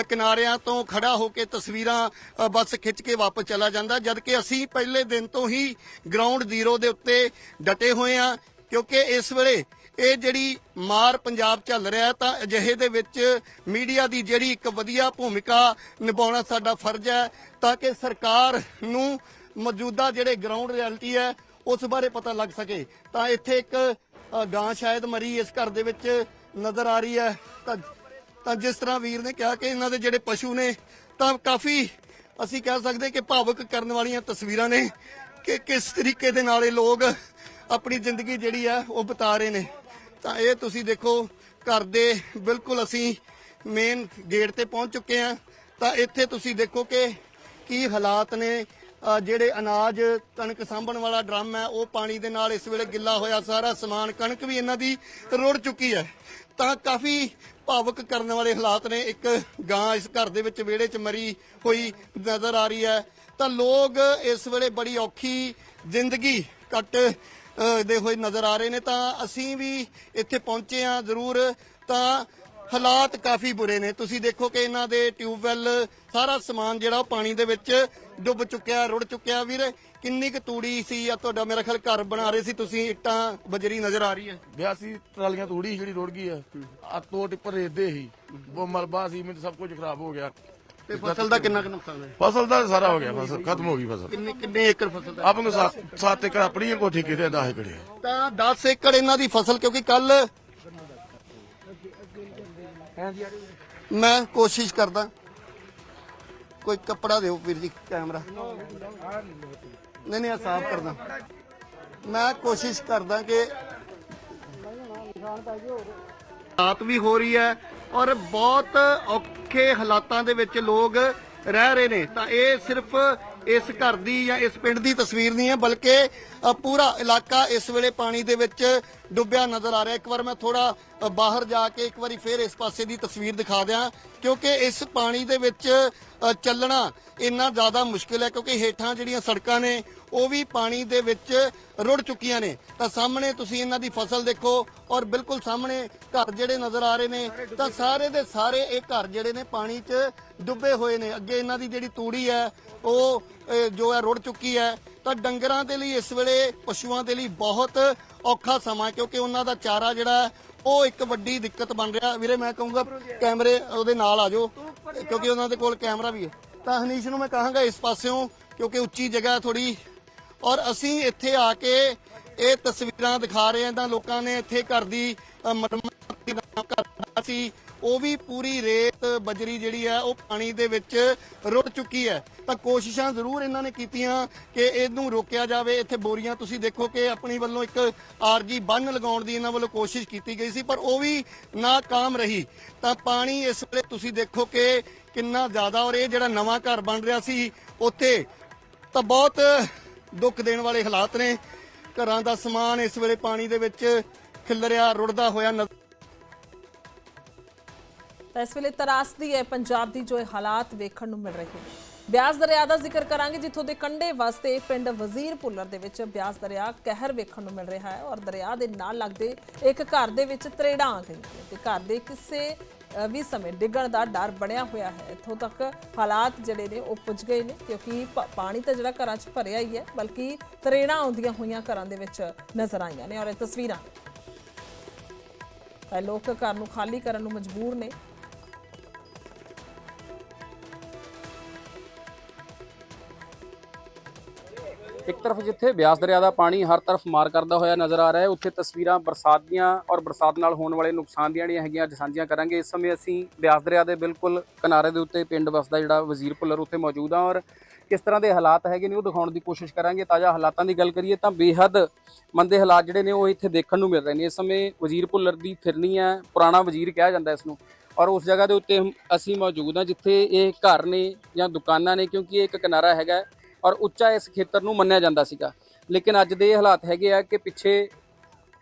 ਕਿਨਾਰਿਆਂ ਤੋਂ ਖੜਾ ਹੋ ਕੇ ਤਸਵੀਰਾਂ ਅ, ਬਸ ਖਿੱਚ ਕੇ ਵਾਪਸ ਚਲਾ ਜਾਂਦਾ ਜਦ ਕਿ ਅਸੀਂ ਪਹਿਲੇ ਦਿਨ ਤੋਂ ਹੀ ਗਰਾਊਂਡ ਜ਼ੀਰੋ ਦੇ ਉੱਤੇ ਡਟੇ ਹੋਏ ਆ ਕਿਉਂਕਿ ਇਸ ਵੇਲੇ ਇਹ ਜਿਹੜੀ ਮਾਰ ਪੰਜਾਬ ਚੱਲ ਰਿਹਾ ਤਾਂ ਅਜਿਹੇ ਦੇ ਵਿੱਚ ਮੀਡੀਆ ਦੀ ਜਿਹੜੀ ਇੱਕ ਵਧੀਆ ਭੂਮਿਕਾ ਨਿਭਾਉਣਾ ਸਾਡਾ ਫਰਜ਼ ਹੈ, ਤਾਂ ਕਿ ਸਰਕਾਰ ਨੂੰ ਮੌਜੂਦਾ ਜਿਹੜੇ ਗਰਾਊਂਡ ਰਿਐਲਿਟੀ ਹੈ, ਉਸ ਬਾਰੇ ਪਤਾ ਲੱਗ ਸਕੇ। ਤਾਂ ਇੱਥੇ ਇੱਕ ਗਾਂ ਸ਼ਾਇਦ ਮਰੀ ਇਸ ਘਰ ਦੇ ਵਿੱਚ ਨਜ਼ਰ ਆ ਰਹੀ ਹੈ। ਤਾਂ ਤਾਂ ਜਿਸ ਤਰ੍ਹਾਂ ਵੀਰ ਨੇ ਕਿਹਾ ਕਿ ਇਹਨਾਂ ਦੇ ਜਿਹੜੇ ਪਸ਼ੂ ਨੇ, ਤਾਂ ਕਾਫੀ ਅਸੀਂ ਕਹਿ ਸਕਦੇ ਕਿ ਭਾਵੁਕ ਕਰਨ ਵਾਲੀਆਂ ਤਸਵੀਰਾਂ ਨੇ ਕਿ ਕਿਸ ਤਰੀਕੇ ਦੇ ਨਾਲ ਇਹ ਲੋਕ ਆਪਣੀ ਜ਼ਿੰਦਗੀ ਜਿਹੜੀ ਆ ਉਹ ਬਿਤਾ ਰਹੇ ਨੇ। ਤਾਂ ਇਹ ਤੁਸੀਂ ਦੇਖੋ, ਘਰ ਦੇ ਬਿਲਕੁਲ ਅਸੀਂ ਮੇਨ ਗੇਟ ਤੇ ਪਹੁੰਚ ਚੁੱਕੇ ਆ ਤਾਂ ਇੱਥੇ ਤੁਸੀਂ ਦੇਖੋ ਕਿ ਕੀ ਹਾਲਾਤ ਨੇ। ਜਿਹੜੇ ਅਨਾਜ ਕਣਕ ਸਾਂਭਣ ਵਾਲਾ ਡਰਮ ਹੈ, ਉਹ ਪਾਣੀ ਦੇ ਨਾਲ ਇਸ ਵੇਲੇ ਗਿੱਲਾ ਹੋਇਆ, ਸਾਰਾ ਸਮਾਨ ਕਣਕ ਵੀ ਇਹਨਾਂ ਦੀ ਰੁੜ ਚੁੱਕੀ ਹੈ। ਤਾਂ ਕਾਫੀ ਭਾਵੁਕ ਕਰਨ ਵਾਲੇ ਹਾਲਾਤ ਨੇ। ਇੱਕ ਗਾਂ ਇਸ ਘਰ ਦੇ ਵਿੱਚ ਵਿਹੜੇ 'ਚ ਮਰੀ ਹੋਈ ਨਜ਼ਰ ਆ ਰਹੀ ਹੈ। ਤਾਂ ਲੋਕ ਇਸ ਵੇਲੇ ਬੜੀ ਔਖੀ ਜ਼ਿੰਦਗੀ ਕੱਟ ਦੇ ਹੋਏ ਨਜ਼ਰ ਆ ਰਹੇ ਨੇ ਤਾਂ ਅਸੀਂ ਵੀ ਇੱਥੇ ਪਹੁੰਚੇ ਆ ਜ਼ਰੂਰ। ਤਾਂ ਹਾਲਾਤ ਕਾਫੀ ਬੁਰੇ ਨੇ। ਤੁਸੀਂ ਦੇਖੋ ਕਿ ਇਹਨਾਂ ਦੇ ਟਿਊਬਵੈਲ ਸਾਰਾ ਸਮਾਨ ਜਿਹੜਾ ਉਹ ਪਾਣੀ ਦੇ ਵਿੱਚ ਡੁੱਬ ਚੁੱਕਿਆ ਰੁੜ ਚੁੱਕਿਆ। ਵੀਰ ਕਿੰਨੀ ਕੁ ਤੂੜੀ ਸੀ ਆ ਤੁਹਾਡਾ ਮੇਰਾ ਖਿਆਲ ਘਰ ਬਣਾ ਰਹੇ ਸੀ? ਤੁਸੀਂ ਇੱਟਾਂ ਬਜਰੀ ਨਜ਼ਰ ਆ ਰਹੀ ਹੈ। 82 ਟਰਾਲੀਆਂ ਤੂੜੀ ਜਿਹੜੀ ਰੁੜ ਗਈ ਆ ਆ ਦੋ ਟਿੱਪਰ ਰੇਦੇ ਹੀ। ਉਹ ਮਲਬਾ ਸੀ ਮੈਨੂੰ ਸਭ ਕੁਝ ਖਰਾਬ ਹੋ ਗਿਆ। ਤੇ ਫਸਲ ਦਾ ਕਿੰਨਾ ਕੁ ਨੁਕਸਾਨ ਹੈ ਫਸਲ ਦਾ ਸਾਰਾ ਹੋ ਗਿਆ ਫਸਲ ਖਤਮ ਹੋ ਗਈ ਫਸਲ। ਕਿੰਨੇ ਕਿੰਨੇ ਏਕੜ ਫਸਲ ਦਾ? ਆਪ ਨੂੰ 7 ਏਕੜ ਆਪਣੀ ਕੋ ਠੇਕੇ ਤੇ 10 ਏਕੜ ਹੈ ਤਾਂ 10 ਏਕੜ ਇਹਨਾਂ ਦੀ ਫਸਲ ਕਿਉਂਕਿ ਕੱਲ ਮੈਂ ਕੋਸ਼ਿਸ਼ ਕਰਦਾ ਕੋਈ ਕੱਪੜਾ ਦਿਓ ਵੀਰ ਜੀ ਕੈਮਰਾ। ਨਹੀਂ ਨਹੀਂ ਆ ਸਾਫ਼ ਕਰਦਾ ਮੈਂ ਕੋਸ਼ਿਸ਼ ਕਰਦਾ ਕਿ ਰਾਤ ਵੀ ਹੋ ਰਹੀ ਹੈ ਔਰ ਬਹੁਤ ਔਖੇ ਹਾਲਾਤਾਂ ਦੇ ਵਿੱਚ ਲੋਕ ਰਹਿ ਰਹੇ ਨੇ। ਤਾਂ ਇਹ ਸਿਰਫ ਇਸ ਘਰ ਦੀ ਜਾਂ ਇਸ ਪਿੰਡ ਦੀ ਤਸਵੀਰ ਨਹੀਂ ਹੈ, ਬਲਕਿ ਪੂਰਾ ਇਲਾਕਾ ਇਸ ਵੇਲੇ ਪਾਣੀ ਦੇ ਵਿੱਚ ਡੁੱਬਿਆ ਨਜ਼ਰ ਆ ਰਿਹਾ। ਇੱਕ ਵਾਰ ਮੈਂ ਥੋੜਾ ਬਾਹਰ ਜਾ ਕੇ ਇੱਕ ਵਾਰੀ ਫੇਰ ਇਸ ਪਾਸੇ ਦੀ ਤਸਵੀਰ ਦਿਖਾ ਦਿਆਂ, ਕਿਉਂਕਿ ਇਸ ਪਾਣੀ ਦੇ ਵਿੱਚ ਚੱਲਣਾ ਇੰਨਾ ਜ਼ਿਆਦਾ ਮੁਸ਼ਕਿਲ ਹੈ, ਕਿਉਂਕਿ ਹੇਠਾਂ ਜਿਹੜੀਆਂ ਸੜਕਾਂ ਨੇ, ਉਹ ਵੀ ਪਾਣੀ ਦੇ ਵਿੱਚ ਰੁੜ ਚੁੱਕੀਆਂ ਨੇ। ਤਾਂ ਸਾਹਮਣੇ ਤੁਸੀਂ ਇਹਨਾਂ ਦੀ ਫਸਲ ਦੇਖੋ ਔਰ ਬਿਲਕੁਲ ਸਾਹਮਣੇ ਘਰ ਜਿਹੜੇ ਨਜ਼ਰ ਆ ਰਹੇ ਨੇ, ਤਾਂ ਸਾਰੇ ਦੇ ਸਾਰੇ ਇਹ ਘਰ ਜਿਹੜੇ ਨੇ ਪਾਣੀ 'ਚ ਡੁੱਬੇ ਹੋਏ ਨੇ। ਅੱਗੇ ਇਹਨਾਂ ਦੀ ਜਿਹੜੀ ਤੂੜੀ ਹੈ, ਉਹ ਜੋ ਹੈ ਰੁੜ ਚੁੱਕੀ ਹੈ, ਤਾਂ ਡੰਗਰਾਂ ਦੇ ਲਈ ਇਸ ਵੇਲੇ ਪਸ਼ੂਆਂ ਦੇ ਲਈ ਬਹੁਤ ਔਖਾ ਸਮਾਂ ਕਿਉਂਕਿ ਉਹਨਾਂ ਦਾ ਚਾਰਾ ਜਿਹੜਾ ਉਹ ਇੱਕ ਵੱਡੀ ਦਿੱਕਤ ਬਣ ਰਿਹਾ। ਵੀਰੇ, ਮੈਂ ਕਹੂੰਗਾ, ਕੈਮਰੇ ਉਹਦੇ ਨਾਲ ਆ ਜਾਓ, ਕਿਉਂਕਿ ਉਹਨਾਂ ਦੇ ਕੋਲ ਕੈਮਰਾ ਵੀ ਹੈ। ਤਾਂ ਹਨੀਸ਼ ਨੂੰ ਮੈਂ ਕਹਾਂਗਾ, ਇਸ ਪਾਸਿਓਂ, ਕਿਉਂਕਿ ਉੱਚੀ ਜਗ੍ਹਾ ਥੋੜੀ ਔਰ ਅਸੀਂ ਇੱਥੇ ਆ ਕੇ ਇਹ ਤਸਵੀਰਾਂ ਦਿਖਾ ਰਹੇ ਹਾਂ, ਤਾਂ ਲੋਕਾਂ ਨੇ ਇੱਥੇ ਘਰ ਦੀ ਮਰਮਤ ਕਰਦਾ ਸੀ। ਉਹ ਵੀ ਪੂਰੀ ਰੇਤ ਬਜਰੀ ਜਿਹੜੀ ਹੈ ਉਹ ਪਾਣੀ ਦੇ ਵਿੱਚ ਰੁੜ ਚੁੱਕੀ ਹੈ। ਤਾਂ ਕੋਸ਼ਿਸ਼ਾਂ ਜ਼ਰੂਰ ਇਹਨਾਂ ਨੇ ਕੀਤੀਆਂ ਕਿ ਇਹਨੂੰ ਰੋਕਿਆ ਜਾਵੇ। ਇੱਥੇ ਬੋਰੀਆਂ ਤੁਸੀਂ ਦੇਖੋ ਕਿ ਆਪਣੀ ਵੱਲੋਂ ਇੱਕ ਆਰਜੀ ਬੰਨ ਲਗਾਉਣ ਦੀ ਇਹਨਾਂ ਵੱਲੋਂ ਕੋਸ਼ਿਸ਼ ਕੀਤੀ ਗਈ ਸੀ, ਪਰ ਉਹ ਵੀ ਨਾਕਾਮ ਰਹੀ। ਤਾਂ ਪਾਣੀ ਇਸ ਵੇਲੇ ਤੁਸੀਂ ਦੇਖੋ ਕਿ ਕਿੰਨਾ ਜ਼ਿਆਦਾ ਔਰ ਇਹ ਜਿਹੜਾ ਨਵਾਂ ਘਰ ਬਣ ਰਿਹਾ ਸੀ, ਉੱਥੇ ਤਾਂ ਬਹੁਤ ਦੁੱਖ ਦੇਣ ਵਾਲੇ ਹਾਲਾਤ ਨੇ। ਘਰਾਂ ਦਾ ਸਮਾਨ ਇਸ ਵੇਲੇ ਪਾਣੀ ਦੇ ਵਿੱਚ ਖਿਲਰਿਆ, ਰੁੜਦਾ ਹੋਇਆ ਨਜ਼ਰ ਤਾਂ ਇਸ ਵੇਲੇ ਤਰਾਸਦੀ ਹੈ, ਪੰਜਾਬ ਦੀ ਜੋ ਇਹ ਹਾਲਾਤ ਵੇਖਣ ਨੂੰ ਮਿਲ ਰਹੇ ਨੇ। ਬਿਆਸ ਦਰਿਆ ਦਾ ਜ਼ਿਕਰ ਕਰਾਂਗੇ, ਜਿੱਥੋਂ ਦੇ ਕੰਢੇ ਵਾਸਤੇ ਪਿੰਡ ਵਜ਼ੀਰ ਪੁੱਲਰ ਦੇ ਵਿੱਚ ਬਿਆਸ ਦਰਿਆ ਕਹਿਰ ਵੇਖਣ ਨੂੰ ਮਿਲ ਰਿਹਾ ਹੈ ਔਰ ਦਰਿਆ ਦੇ ਨਾਲ ਲੱਗਦੇ ਇੱਕ ਘਰ ਦੇ ਵਿੱਚ ਤਰੇੜਾਂ ਆ ਗਈਆਂ ਤੇ ਘਰ ਦੇ ਕਿਸੇ ਵੀ ਸਮੇਂ ਡਿੱਗਣ ਦਾ ਡਰ ਬਣਿਆ ਹੋਇਆ ਹੈ। ਇੱਥੋਂ ਤੱਕ ਹਾਲਾਤ ਜਿਹੜੇ ਨੇ ਉਹ ਪੁੱਜ ਗਏ ਨੇ ਕਿਉਂਕਿ ਪਾਣੀ ਤਾਂ ਜਿਹੜਾ ਘਰਾਂ 'ਚ ਭਰਿਆ ਹੀ ਹੈ, ਬਲਕਿ ਤਰੇੜਾਂ ਆਉਂਦੀਆਂ ਹੋਈਆਂ ਘਰਾਂ ਦੇ ਵਿੱਚ ਨਜ਼ਰ ਆਈਆਂ ਨੇ ਔਰ ਇਹ ਤਸਵੀਰਾਂ। ਲੋਕ ਘਰ ਨੂੰ ਖਾਲੀ ਕਰਨ ਨੂੰ ਮਜਬੂਰ ਨੇ। ਇੱਕ ਤਰਫ ਜਿੱਥੇ ਬਿਆਸ ਦਰਿਆ ਦਾ ਪਾਣੀ ਹਰ ਤਰਫ ਮਾਰ ਕਰਦਾ ਹੋਇਆ ਨਜ਼ਰ ਆ ਰਿਹਾ ਹੈ, ਉੱਥੇ ਤਸਵੀਰਾਂ ਬਰਸਾਤ ਦੀਆਂ ਔਰ ਬਰਸਾਤ ਨਾਲ ਹੋਣ ਵਾਲੇ ਨੁਕਸਾਨ ਦੀਆਂ ਜਿਹੜੀਆਂ ਹੈਗੀਆਂ ਅੱਜ ਸਾਂਝੀਆਂ ਕਰਾਂਗੇ। ਇਸ ਸਮੇਂ ਅਸੀਂ ਬਿਆਸ ਦਰਿਆ ਦੇ ਬਿਲਕੁਲ ਕਿਨਾਰੇ ਦੇ ਉੱਤੇ ਪਿੰਡ ਵਸਦਾ ਜਿਹੜਾ ਵਜ਼ੀਰ ਭੁੱਲਰ ਉੱਥੇ ਮੌਜੂਦ ਹਾਂ ਔਰ ਕਿਸ ਤਰ੍ਹਾਂ ਦੇ ਹਾਲਾਤ ਹੈਗੇ ਨੇ ਉਹ ਦਿਖਾਉਣ ਦੀ ਕੋਸ਼ਿਸ਼ ਕਰਾਂਗੇ। ਤਾਜ਼ਾ ਹਾਲਾਤਾਂ ਦੀ ਗੱਲ ਕਰੀਏ ਤਾਂ ਬੇਹੱਦ ਮੰਦੇ ਹਾਲਾਤ ਜਿਹੜੇ ਨੇ ਉਹ ਇੱਥੇ ਦੇਖਣ ਨੂੰ ਮਿਲ ਰਹੇ ਨੇ। ਇਸ ਸਮੇਂ ਵਜ਼ੀਰ ਭੁੱਲਰ ਦੀ ਫਿਰਨੀ ਹੈ, ਪੁਰਾਣਾ ਵਜ਼ੀਰ ਕਿਹਾ ਜਾਂਦਾ ਇਸ ਨੂੰ ਔਰ ਉਸ ਜਗ੍ਹਾ ਦੇ ਉੱਤੇ ਅਸੀਂ ਮੌਜੂਦ ਹਾਂ ਜਿੱਥੇ ਇਹ ਘਰ ਨੇ ਜਾਂ ਦੁਕਾਨਾਂ ਨੇ ਕਿਉਂਕਿ ਇਹ ਇੱਕ ਕਿਨਾਰਾ ਹੈਗਾ ਔਰ ਉੱਚਾ ਇਸ ਖੇਤਰ ਨੂੰ ਮੰਨਿਆ ਜਾਂਦਾ ਸੀਗਾ। ਲੇਕਿਨ ਅੱਜ ਦੇ ਇਹ ਹਾਲਾਤ ਹੈਗੇ ਆ ਕਿ ਪਿੱਛੇ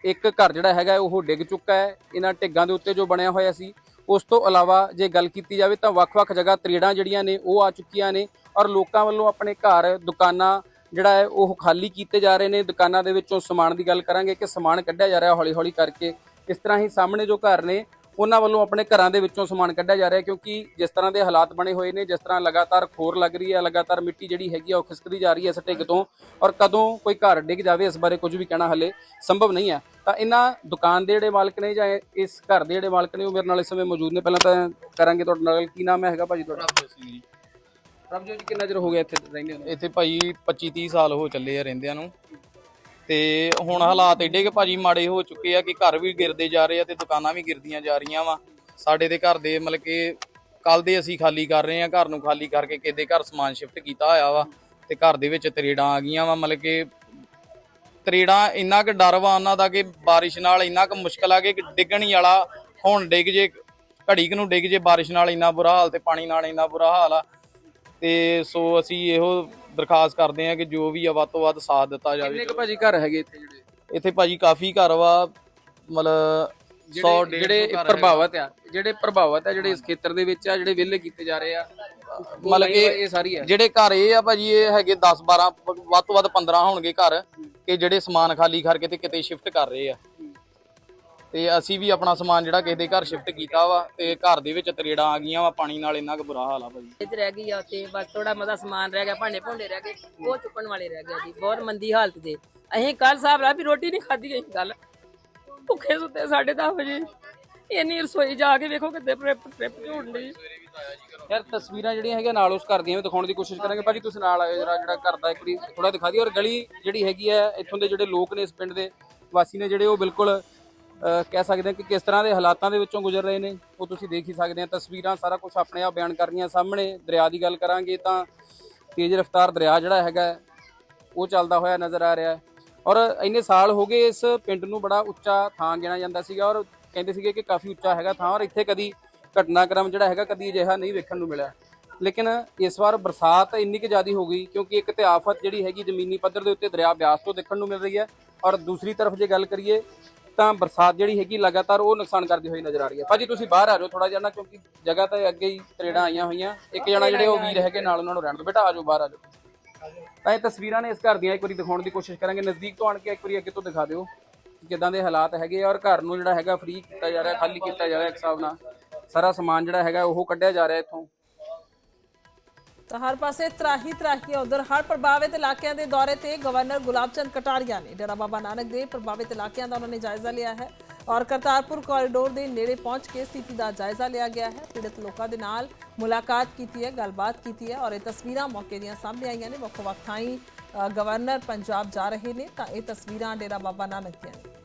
ਇੱਕ ਘਰ ਜਿਹੜਾ ਹੈਗਾ ਉਹ ਡਿੱਗ ਚੁੱਕਾ ਹੈ। ਇਹਨਾਂ ਢਿੱਗਾਂ ਦੇ ਉੱਤੇ ਜੋ ਬਣਿਆ ਹੋਇਆ ਸੀ, ਉਸ ਤੋਂ ਇਲਾਵਾ ਜੇ ਗੱਲ ਕੀਤੀ ਜਾਵੇ ਤਾਂ ਵੱਖ-ਵੱਖ ਜਗ੍ਹਾ ਤਰੇੜਾਂ ਜਿਹੜੀਆਂ ਨੇ ਉਹ ਆ ਚੁੱਕੀਆਂ ਨੇ ਔਰ ਲੋਕਾਂ ਵੱਲੋਂ ਆਪਣੇ ਘਰ, ਦੁਕਾਨਾਂ ਜਿਹੜਾ ਹੈ ਉਹ ਖਾਲੀ ਕੀਤੇ ਜਾ ਰਹੇ ਨੇ। ਦੁਕਾਨਾਂ ਦੇ ਵਿੱਚੋਂ ਸਮਾਨ ਦੀ ਗੱਲ ਕਰਾਂਗੇ ਕਿ ਸਮਾਨ ਕੱਢਿਆ ਜਾ ਰਿਹਾ ਹੌਲੀ-ਹੌਲੀ ਕਰਕੇ। ਇਸ ਤਰ੍ਹਾਂ ਹੀ ਸਾਹਮਣੇ ਜੋ ਘਰ ਨੇ ਉਹਨਾਂ ਵੱਲੋਂ ਆਪਣੇ ਘਰਾਂ ਦੇ ਵਿੱਚੋਂ ਸਮਾਨ ਕੱਢਿਆ ਜਾ ਰਿਹਾ ਕਿਉਂਕਿ ਜਿਸ ਤਰ੍ਹਾਂ ਦੇ ਹਾਲਾਤ ਬਣੇ ਹੋਏ ਨੇ ਜਿਸ ਤਰ੍ਹਾਂ ਲਗਾਤਾਰ ਖੋਰ ਲੱਗ ਰਹੀ ਹੈ ਲਗਾਤਾਰ ਮਿੱਟੀ ਜਿਹੜੀ ਹੈਗੀ ਆ ਉਹ ਖਿਸਕਦੀ ਜਾ ਰਹੀ ਹੈ ਢਿੱਗ ਤੋਂ ਔਰ ਕਦੋਂ ਕੋਈ ਘਰ ਡਿੱਗ ਜਾਵੇ ਇਸ ਬਾਰੇ ਕੁਝ ਵੀ ਕਹਿਣਾ ਹਲੇ ਸੰਭਵ ਨਹੀਂ ਹੈ। ਤਾਂ ਇਹਨਾਂ ਦੁਕਾਨ ਦੇ ਜਿਹੜੇ ਮਾਲਕ ਨੇ ਜਾਂ ਇਸ ਘਰ ਦੇ ਜਿਹੜੇ ਮਾਲਕ ਨੇ ਉਹ ਮੇਰੇ ਨਾਲ ਇਸ ਸਮੇਂ ਮੌਜੂਦ ਨੇ। ਪਹਿਲਾਂ ਤਾਂ ਕਰਾਂਗੇ ਤੁਹਾਡੇ ਨਾਲ ਕੀ ਨਾਮ ਹੈਗਾ ਭਾਜੀ ਤੁਹਾਡਾ? ਪ੍ਰਭਜੋਤ ਜੀ। ਕਿੰਨਾ ਚਿਰ ਹੋ ਗਿਆ ਇੱਥੇ ਰਹਿੰਦੇ ਨੂੰ ਇੱਥੇ ਭਾਈ 25 30 ਸਾਲ ਹੋ ਚੱਲੇ ਆ ਰਹਿੰਦਿਆਂ ਨੂੰ। ਤੇ ਹੁਣ ਹਾਲਾਤ ਏਡੇ ਕਿ ਭਾਜੀ ਮਾੜੇ ਹੋ ਚੁੱਕੇ ਆ ਕਿ ਘਰ ਵੀ ਗਿਰਦੇ ਜਾ ਰਹੇ ਆ ਤੇ ਦੁਕਾਨਾਂ ਵੀ ਗਿਰਦੀਆਂ ਜਾ ਰਹੀਆਂ ਵਾ। ਸਾਡੇ ਦੇ ਘਰ ਦੇ ਮਤਲਬ ਕਿ ਕੱਲ ਦੇ ਅਸੀਂ ਖਾਲੀ ਕਰ ਰਹੇ ਆ, ਘਰ ਨੂੰ ਖਾਲੀ ਕਰਕੇ ਕਿਸੇ ਘਰ ਸਮਾਨ ਸ਼ਿਫਟ ਕੀਤਾ ਹੋਇਆ ਵਾ ਤੇ ਘਰ ਦੇ ਵਿੱਚ ਤਰੇੜਾਂ ਆ ਗਈਆਂ ਵਾ, ਮਤਲਬ ਕਿ ਤਰੇੜਾਂ ਇੰਨਾ ਕੁ ਡਰ ਵਾ ਉਹਨਾਂ ਦਾ ਕਿ ਬਾਰਿਸ਼ ਨਾਲ ਇੰਨਾ ਕੁ ਮੁਸ਼ਕਲ ਆ ਕਿ ਡਿੱਗਣ ਹੀ ਵਾਲਾ ਹੁਣ ਡਿੱਗ ਜੇ, ਘੜੀ ਕੁ ਨੂੰ ਡਿੱਗ ਜੇ ਬਾਰਿਸ਼ ਨਾਲ ਇੰਨਾ ਬੁਰਾ ਹਾਲ ਤੇ ਪਾਣੀ ਨਾਲ ਇੰਨਾ ਬੁਰਾ ਹਾਲ ਆ। ਤੇ ਸੋ ਅਸੀਂ ਇਹੋ ਦਰਖਾਸਤ ਕਰਦੇ ਹਾਂ ਕਿ ਜੋ ਵੀ ਆ ਵੱਧ ਤੋਂ ਵੱਧ ਸਾਥ ਦਿੱਤਾ ਕਿੰਨੇ ਜਾਵੇ ਕੁ ਭਾਜੀ ਘਰ ਹੈਗੇ ਇੱਥੇ ਜਿਹੜੇ? ਇੱਥੇ ਭਾਜੀ ਕਾਫੀ ਘਰ ਵਾ ਮਤਲਬ 100 ਜਿਹੜੇ ਜਿਹੜੇ ਪ੍ਰਭਾਵਿਤ ਆ ਜਿਹੜੇ ਪ੍ਰਭਾਵਿਤ ਆ ਜਿਹੜੇ ਇਸ ਖੇਤਰ ਦੇ ਵਿੱਚ ਆ ਜਿਹੜੇ ਵਿਹਲੇ ਕੀਤੇ ਜਾ ਰਹੇ ਆ ਮਤਲਬ ਕਿ ਇਹ ਸਾਰੀ ਹੈ ਜਿਹੜੇ ਘਰ ਇਹ ਆ ਭਾਜੀ ਇਹ ਹੈਗੇ 10 12 ਵੱਧ ਤੋਂ ਵੱਧ 15 ਹੋਣਗੇ ਘਰ ਕਿ ਜਿਹੜੇ ਸਮਾਨ ਖਾਲੀ ਕਰਕੇ ਤੇ ਕਿਤੇ ਸ਼ਿਫਟ ਕਰ ਰਹੇ ਆ। ਤੇ ਅਸੀਂ ਵੀ ਆਪਣਾ ਸਮਾਨ ਜਿਹੜਾ ਕਿਸੇ ਦੇ ਘਰ ਸ਼ਿਫਟ ਕੀਤਾ ਵਾ ਤੇ ਘਰ ਦੇ ਵਿੱਚ ਤਰੇੜਾਂ ਆ ਗਈਆਂ ਵਾ ਪਾਣੀ ਨਾਲ ਇੰਨਾ ਕੁ ਬੁਰਾ ਹਾਲ ਆ ਭਾਜੀ। ਇੱਥੇ ਰਹਿ ਗਈ ਆ ਤੇ ਬਸ ਥੋੜਾ ਮਜ਼ਾ ਸਮਾਨ ਰਹਿ ਗਿਆ ਭਾਂਡੇ ਭੁੰਡੇ ਰਹਿ ਗਏ ਉਹ ਚੁੱਕਣ ਵਾਲੇ ਰਹਿ ਗਏ ਜੀ ਬਹੁਤ ਮੰਦੀ ਹਾਲਤ ਦੇ ਅਸੀਂ ਕੱਲ ਸਾਹਿਬ ਰਾ ਵੀ ਰੋਟੀ ਨਹੀਂ ਖਾਧੀ ਅਸੀਂ ਕੱਲ ਭੁੱਖੇ ਸੁੱਤੇ 10:30 ਵਜੇ। ਇੰਨੀ ਰਸੋਈ ਜਾ ਕੇ ਵੇਖੋ ਕਿੱਦੇ ਟ੍ਰਿਪ ਟ੍ਰਿਪ ਝੂੜਨ ਦੀ ਯਾਰ ਤਸਵੀਰਾਂ ਜਿਹੜੀਆਂ ਹੈਗੀਆਂ ਨਾਲ ਉਸ ਘਰ ਦੀਆਂ ਵੀ ਦਿਖਾਉਣ ਦੀ ਕੋਸ਼ਿਸ਼ ਕਰਾਂਗੇ। ਭਾਜੀ ਤੁਸੀਂ ਨਾਲ ਆਇਓ ਜਰਾ ਜਿਹੜਾ ਘਰ ਦਾ ਇੱਕ ਵਾਰੀ ਥੋੜਾ ਦਿਖਾ ਦਿਓ। ਔਰ ਗਲੀ ਜਿਹੜੀ ਹੈਗੀ ਹੈ ਇੱਥੋਂ ਦੇ ਜਿਹੜੇ ਲੋਕ ਨੇ ਇਸ ਪਿੰਡ ਦੇ ਵਾਸੀ ਨੇ ਜਿਹੜੇ ਉਹ ਬਿਲਕੁਲ ਕਹਿ ਸਕਦੇ ਹਾਂ ਕਿ ਕਿਸ ਤਰ੍ਹਾਂ ਦੇ ਹਾਲਾਤਾਂ ਦੇ ਵਿੱਚੋਂ ਗੁਜ਼ਰ ਰਹੇ ਨੇ, ਉਹ ਤੁਸੀਂ ਦੇਖ ਹੀ ਸਕਦੇ ਆ ਤਸਵੀਰਾਂ ਸਾਰਾ ਕੁਝ ਆਪਣੇ ਆਪ ਬਿਆਨ ਕਰ ਸਾਹਮਣੇ, ਦਰਿਆ ਦੀ ਗੱਲ ਕਰਾਂਗੇ ਤਾਂ ਤੇਜ਼ ਰਫ਼ਤਾਰ ਦਰਿਆ ਜਿਹੜਾ ਹੈਗਾ, ਉਹ ਚੱਲਦਾ ਹੋਇਆ ਨਜ਼ਰ ਆ ਰਿਹਾ ਹੈ। ਔਰ ਇੰਨੇ ਸਾਲ ਹੋ ਗਏ ਇਸ ਪਿੰਡ ਨੂੰ ਬੜਾ ਉੱਚਾ ਥਾਂ ਗਿਣਿਆ ਜਾਂਦਾ ਸੀਗਾ ਔਰ ਕਹਿੰਦੇ ਸੀਗੇ ਕਿ ਕਾਫੀ ਉੱਚਾ ਹੈਗਾ ਥਾਂ ਔਰ ਇੱਥੇ ਕਦੀ ਘਟਨਾਕ੍ਰਮ ਜਿਹੜਾ ਹੈਗਾ ਕਦੀ ਅਜਿਹਾ ਨਹੀਂ ਵੇਖਣ ਨੂੰ ਮਿਲਿਆ। ਲੇਕਿਨ ਇਸ ਵਾਰ ਬਰਸਾਤ ਇੰਨੀ ਕਿ ਜ਼ਿਆਦੀ ਹੋ ਗਈ ਕਿਉਂਕਿ ਇੱਕ ਤੇ ਆਫਤ ਜਿਹੜੀ ਹੈਗੀ ਜ਼ਮੀਨੀ ਪੱਧਰ ਦੇ ਉੱਤੇ ਦਰਿਆ ਬਿਆਸ ਤੋਂ ਦੇਖਣ ਨੂੰ ਮਿਲ ਰਹੀ ਹੈ ਔਰ ਦੂਸਰੀ ਤਰਫ ਜੇ ਗੱਲ ਕਰੀਏ ਤਾਂ ਬਰਸਾਤ ਜਿਹੜੀ ਹੈਗੀ ਲਗਾਤਾਰ ਉਹ ਨੁਕਸਾਨ ਕਰਦੀ ਹੋਈ ਨਜ਼ਰ ਆ ਰਹੀ ਹੈ। ਭਾਜੀ, ਤੁਸੀਂ ਬਾਹਰ ਆ ਜਾਓ ਥੋੜਾ ਜਿਹਾ ਨਾ, ਕਿਉਂਕਿ ਜਗ੍ਹਾ ਤਾਂ ਅੱਗੇ ਹੀ ਤਰੇੜਾਂ ਆਈਆਂ ਹੋਈਆਂ। ਇੱਕ ਜਣਾ ਜਿਹੜੇ ਉਹ ਵੀਰ ਹੈਗੇ ਨਾਲ ਉਹਨਾਂ ਨੂੰ ਰਹਿਣ ਦਿਓ। ਬੇਟਾ, ਆ ਜਾਓ, ਬਾਹਰ ਆ ਜਾਓ। ਤਾਂ ਇਹ ਤਸਵੀਰਾਂ ਨੇ ਇਸ ਘਰ ਦੀਆਂ ਇੱਕ ਵਾਰੀ ਦਿਖਾਉਣ ਦੀ ਕੋਸ਼ਿਸ਼ ਕਰਾਂਗੇ। ਨਜ਼ਦੀਕ ਤੋਂ ਆਣ ਕੇ ਇੱਕ ਵਾਰੀ ਅੱਗੇ ਤੋਂ ਦਿਖਾ ਦਿਓ ਕਿ ਕਿਦਾਂ ਦੇ ਹਾਲਾਤ ਹੈਗੇ ਔਰ ਘਰ ਨੂੰ ਜਿਹੜਾ ਹੈਗਾ ਫ੍ਰੀ ਕੀਤਾ ਜਾ ਰਿਹਾ, ਖਾਲੀ ਕੀਤਾ ਜਾ ਰਿਹਾ ਇੱਕ ਹਿਸਾਬ ਨਾਲ। ਸਾਰਾ ਸਮਾਨ ਜਿਹੜਾ ਹੈਗਾ ਉਹ ਕੱਢਿਆ ਜਾ ਰਿਹਾ ਇੱਥੋਂ। ਤਾਂ ਹਰ ਪਾਸੇ ਤਰਾਹੀ ਤਰਾਹੀ ਉਧਰ। ਹੜ੍ਹ ਪ੍ਰਭਾਵਿਤ ਇਲਾਕਿਆਂ ਦੇ ਦੌਰੇ ਤੇ ਗਵਰਨਰ ਗੁਲਾਬ ਚੰਦ ਕਟਾਰੀਆ ਨੇ ਡੇਰਾ ਬਾਬਾ ਨਾਨਕ ਦੇ ਪ੍ਰਭਾਵਿਤ ਇਲਾਕਿਆਂ ਦਾ ਉਹਨਾਂ ਨੇ ਜਾਇਜ਼ਾ ਲਿਆ ਹੈ ਔਰ ਕਰਤਾਰਪੁਰ ਕੋਰੀਡੋਰ ਦੇ ਨੇੜੇ ਪਹੁੰਚ ਕੇ ਸਥਿਤੀ ਦਾ ਜਾਇਜ਼ਾ ਲਿਆ ਗਿਆ ਹੈ। ਪੀੜਤ ਲੋਕਾਂ ਦੇ ਨਾਲ ਮੁਲਾਕਾਤ ਕੀਤੀ ਹੈ, ਗੱਲਬਾਤ ਕੀਤੀ ਹੈ ਔਰ ਇਹ ਤਸਵੀਰਾਂ ਮੌਕੇ ਦੀਆਂ ਸਾਹਮਣੇ ਆਈਆਂ ਨੇ। ਵੱਖ ਵੱਖ ਥਾਈਂ ਗਵਰਨਰ ਪੰਜਾਬ ਜਾ ਰਹੇ ਨੇ ਤਾਂ ਇਹ ਤਸਵੀਰਾਂ ਡੇਰਾ ਬਾਬਾ ਨਾਨਕ ਦੀਆਂ ਨੇ।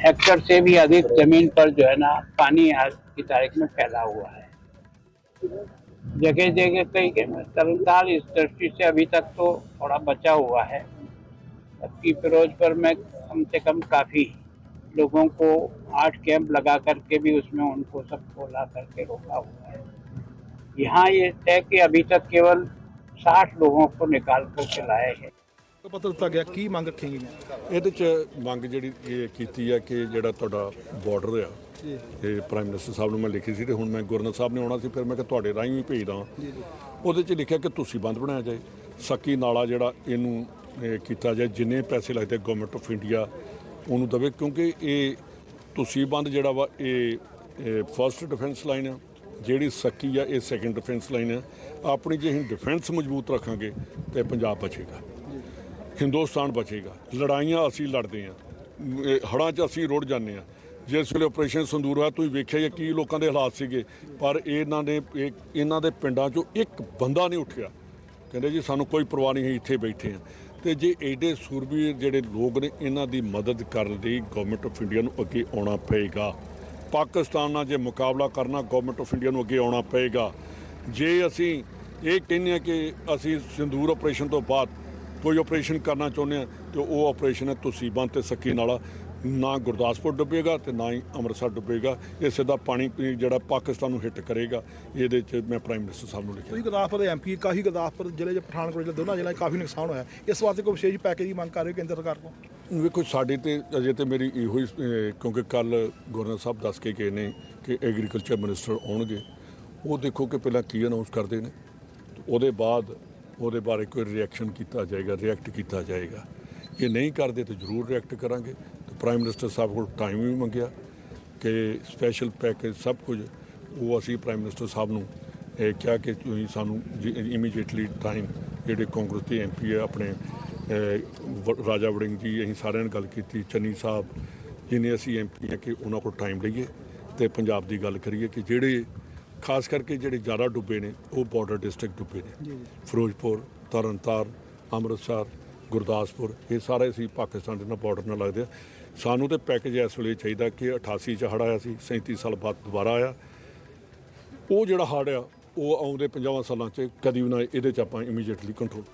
हेक्टर से भी अधिक ज़मीन पर जो है ना पानी आज की तारीख में फैला हुआ है। जगह जगह कई तरनताल इस दृष्टि से अभी तक तो थोड़ा बचा हुआ है। जबकि फिरोजपुर में कम से कम काफ़ी लोगों को आठ कैंप लगा करके भी उसमें उनको सबको ला करके रोका हुआ है। यहाँ ये है कि अभी तक केवल साठ लोगों को निकाल कर चलाए हैं। ਪਤਾ ਦਿੱਤਾ ਗਿਆ ਕੀ ਮੰਗ ਰੱਖੀ ਗਈ ਇਹਦੇ ਚ ਮੰਗ ਜਿਹੜੀ ਇਹ ਕੀਤੀ ਹੈ ਕਿ ਜਿਹੜਾ ਤੁਹਾਡਾ ਬਾਰਡਰ ਆ ਇਹ ਪ੍ਰਾਈਮ ਮਿਨਿਸਟਰ ਸਾਹਿਬ ਨੂੰ ਮੈਂ ਲਿਖੀ ਸੀ ਤੇ ਹੁਣ ਮੈਂ ਗਵਰਨਰ ਸਾਹਿਬ ਨੇ ਆਉਣਾ ਸੀ ਫਿਰ ਮੈਂ ਕਿਹਾ ਤੁਹਾਡੇ ਰਾਹੀਂ ਵੀ ਭੇਜਦਾ ਉਹਦੇ ਚ ਲਿਖਿਆ ਕਿ ਤੁਸੀਂ ਬੰਦ ਬਣਾਇਆ ਜਾਏ ਸੱਕੀ ਨਾਲਾ ਜਿਹੜਾ ਇਹਨੂੰ ਇਹ ਕੀਤਾ ਜਾਏ ਜਿੰਨੇ ਪੈਸੇ ਲੱਗਦੇ ਗਵਰਨਮੈਂਟ ਆਫ ਇੰਡੀਆ ਉਹਨੂੰ ਦਵੇ ਕਿਉਂਕਿ ਇਹ ਤੁਸੀਂ ਬੰਦ ਜਿਹੜਾ ਵਾ ਇਹ ਫਰਸਟ ਡਿਫੈਂਸ ਲਾਈਨ ਆ ਜਿਹੜੀ ਸੱਕੀ ਆ ਇਹ ਸੈਕੰਡ ਡਿਫੈਂਸ ਲਾਈਨ ਆ। ਆਪਣੀ ਜੇ ਅਸੀਂ ਡਿਫੈਂਸ ਮਜ਼ਬੂਤ ਰੱਖਾਂਗੇ ਤੇ ਪੰਜਾਬ ਬਚੇਗਾ। ਹਿੰਦੁਸਤਾਨ ਬਚੇਗਾ। ਲੜਾਈਆਂ ਅਸੀਂ ਲੜਦੇ ਆ ਹੜਾਂ 'ਚ ਅਸੀਂ ਰੁੜ ਜਾਂਦੇ ਆ ਜਿਸ ਵੇਲੇ ਆਪਰੇਸ਼ਨ ਸੰਦੂਰ ਹੋਇਆ, ਤੁਸੀਂ ਵੇਖਿਆ ਹੀ ਕੀ ਲੋਕਾਂ ਦੇ ਹਾਲਾਤ ਸੀਗੇ। ਪਰ ਇਹਨਾਂ ਦੇ, ਇਹ- ਇਹਨਾਂ ਦੇ ਪਿੰਡਾਂ 'ਚੋਂ ਇੱਕ ਬੰਦਾ ਨਹੀਂ ਉੱਠਿਆ। ਕਹਿੰਦੇ ਜੀ ਸਾਨੂੰ ਕੋਈ ਪਰਵਾਹ ਨਹੀਂ ਹੈ ਇੱਥੇ ਬੈਠੇ ਆ ਤੇ ਜੇ ਐਡੇ ਸੂਰਬੀਰ ਜਿਹੜੇ ਲੋਕ ਨੇ, ਇਹਨਾਂ ਦੀ ਮਦਦ ਕਰਨ ਲਈ ਗਵਰਨਮੈਂਟ ਆਫ ਇੰਡੀਆ ਨੂੰ ਅੱਗੇ ਆਉਣਾ ਪਏਗਾ। ਪਾਕਿਸਤਾਨ ਨਾਲ ਜੇ ਮੁਕਾਬਲਾ ਕਰਨਾ ਗਵਰਨਮੈਂਟ ਆਫ ਇੰਡੀਆ ਨੂੰ ਅੱਗੇ ਆਉਣਾ ਪਏਗਾ। ਜੇ ਅਸੀਂ ਇਹ ਕਹਿੰਦੇ ਆ ਕਿ ਅਸੀਂ ਸਿੰਦੂਰ ਆਪਰੇਸ਼ਨ ਤੋਂ ਬਾਅਦ ਕੋਈ ਆਪਰੇਸ਼ਨ ਕਰਨਾ ਚਾਹੁੰਦੇ ਆ ਤੇ ਉਹ ਆਪਰੇਸ਼ਨ ਹੈ ਤੁਸੀਂ ਬੰਦ ਤੇ ਸੱਕੀ ਨਾਲਾ। ਨਾ ਗੁਰਦਾਸਪੁਰ ਡੁੱਬੇਗਾ ਤੇ ਨਾ ਹੀ ਅੰਮ੍ਰਿਤਸਰ ਡੁੱਬੇਗਾ। ਇਹ ਸਿੱਧਾ ਪਾਣੀ ਜਿਹੜਾ ਪਾਕਿਸਤਾਨ ਨੂੰ ਹਿੱਟ ਕਰੇਗਾ ਇਹਦੇ 'ਚ ਮੈਂ ਪ੍ਰਾਈਮ ਮਿਨਿਸਟਰ ਸਾਹਿਬ ਨੂੰ ਲਿਖਿਆ। ਤੁਸੀਂ ਗੁਰਦਾਸਪੁਰ ਦੇ ਐਮਪੀ ਕਾਫੀ ਗੁਰਦਾਸਪੁਰ ਜ਼ਿਲ੍ਹੇ 'ਚ ਪਠਾਨਕੋਟ ਜ਼ਿਲ੍ਹੇ ਦੋਨਾਂ ਜ਼ਿਲ੍ਹਿਆਂ 'ਚ ਕਾਫੀ ਨੁਕਸਾਨ ਹੋਇਆ। ਇਸ ਵਾਸਤੇ ਕੋਈ ਵਿਸ਼ੇਸ਼ ਪੈਕੇਜ ਦੀ ਮੰਗ ਕਰ ਰਹੇ ਹੋ ਕੇਂਦਰ ਸਰਕਾਰ ਕੋਲ ਵੇਖੋ ਸਾਡੇ ਤੇ ਅਜੇ ਤੇ ਮੇਰੀ ਇਹੋ ਹੀ ਕਿਉਂਕਿ ਕੱਲ ਗਵਰਨਰ ਸਾਹਿਬ ਦੱਸ ਕੇ ਗਏ ਨੇ ਕਿ ਐਗਰੀਕਲਚਰ ਮਿਨਿਸਟਰ ਆਉਣਗੇ। ਉਹ ਦੇਖੋ ਕਿ ਪਹਿਲਾਂ ਕੀ ਅਨਾਉਂਸ ਕਰਦੇ ਨੇ। ਉਹਦੇ ਬਾਅਦ ਉਹਦੇ ਬਾਰੇ ਕੋਈ ਰਿਐਕਸ਼ਨ ਕੀਤਾ ਜਾਏਗਾ ਰਿਐਕਟ ਕੀਤਾ ਜਾਏਗਾ। ਜੇ ਨਹੀਂ ਕਰਦੇ ਤਾਂ ਜ਼ਰੂਰ ਰਿਐਕਟ ਕਰਾਂਗੇ। ਤੇ ਪ੍ਰਾਈਮ ਮਿਨਿਸਟਰ ਸਾਹਿਬ ਕੋਲ ਟਾਈਮ ਵੀ ਮੰਗਿਆ ਕਿ ਸਪੈਸ਼ਲ ਪੈਕੇਜ ਸਭ ਕੁਝ, ਉਹ ਅਸੀਂ ਪ੍ਰਾਈਮ ਮਿਨਿਸਟਰ ਸਾਹਿਬ ਨੂੰ, ਇਹ ਕਿਹਾ ਕਿ ਤੁਸੀਂ ਸਾਨੂੰ ਇਮੀਡੀਏਟਲੀ ਟਾਈਮ ਜਿਹੜੇ ਕਾਂਗਰਸ ਦੇ ਐਮਪੀ ਹੈ ਆਪਣੇ ਵ- ਰਾਜਾ ਵੜਿੰਗ ਜੀ, ਅਸੀਂ ਸਾਰਿਆਂ ਨਾਲ ਗੱਲ ਕੀਤੀ, ਚੰਨੀ ਸਾਹਿਬ, ਜਿਨੇ ਅਸੀਂ ਐਮਪੀ ਹੈ ਕਿ ਉਹਨਾਂ ਕੋਲ ਟਾਈਮ ਲਈਏ ਤੇ ਪੰਜਾਬ ਦੀ ਗੱਲ ਕਰੀਏ ਕਿ ਜਿਹੜੇ ਖਾਸ ਕਰਕੇ ਜਿਹੜੇ ਜ਼ਿਆਦਾ ਡੁੱਬੇ ਨੇ ਉਹ ਬਾਰਡਰ ਡਿਸਟ੍ਰਿਕਟ ਡੁੱਬੇ ਨੇ। ਫਿਰੋਜ਼ਪੁਰ ਤਰਨਤਾਰਨ ਅੰਮ੍ਰਿਤਸਰ ਗੁਰਦਾਸਪੁਰ ਇਹ ਸਾਰੇ ਅਸੀਂ ਪਾਕਿਸਤਾਨ ਦੇ ਨਾਲ ਬਾਰਡਰ ਨਾਲ ਲੱਗਦੇ ਆ ਸਾਨੂੰ ਤੇ ਪੈਕੇਜ ਇਸ ਵੇਲੇ ਚਾਹੀਦਾ ਕਿ 88 ਚ ਹੜ੍ਹ ਆਇਆ ਸੀ 37 ਸਾਲ ਬਾਅਦ ਦੁਬਾਰਾ ਆਇਆ। ਉਹ ਜਿਹੜਾ ਹੜ੍ਹ ਆ ਉਹ ਆਉਂਦੇ 50 ਸਾਲਾਂ ਚ ਕਦੀ ਵੀ ਨਾ ਇਹਦੇ ਚ ਆਪਾਂ ਇਮੀਡੀਏਟਲੀ ਕੰਟਰੋਲ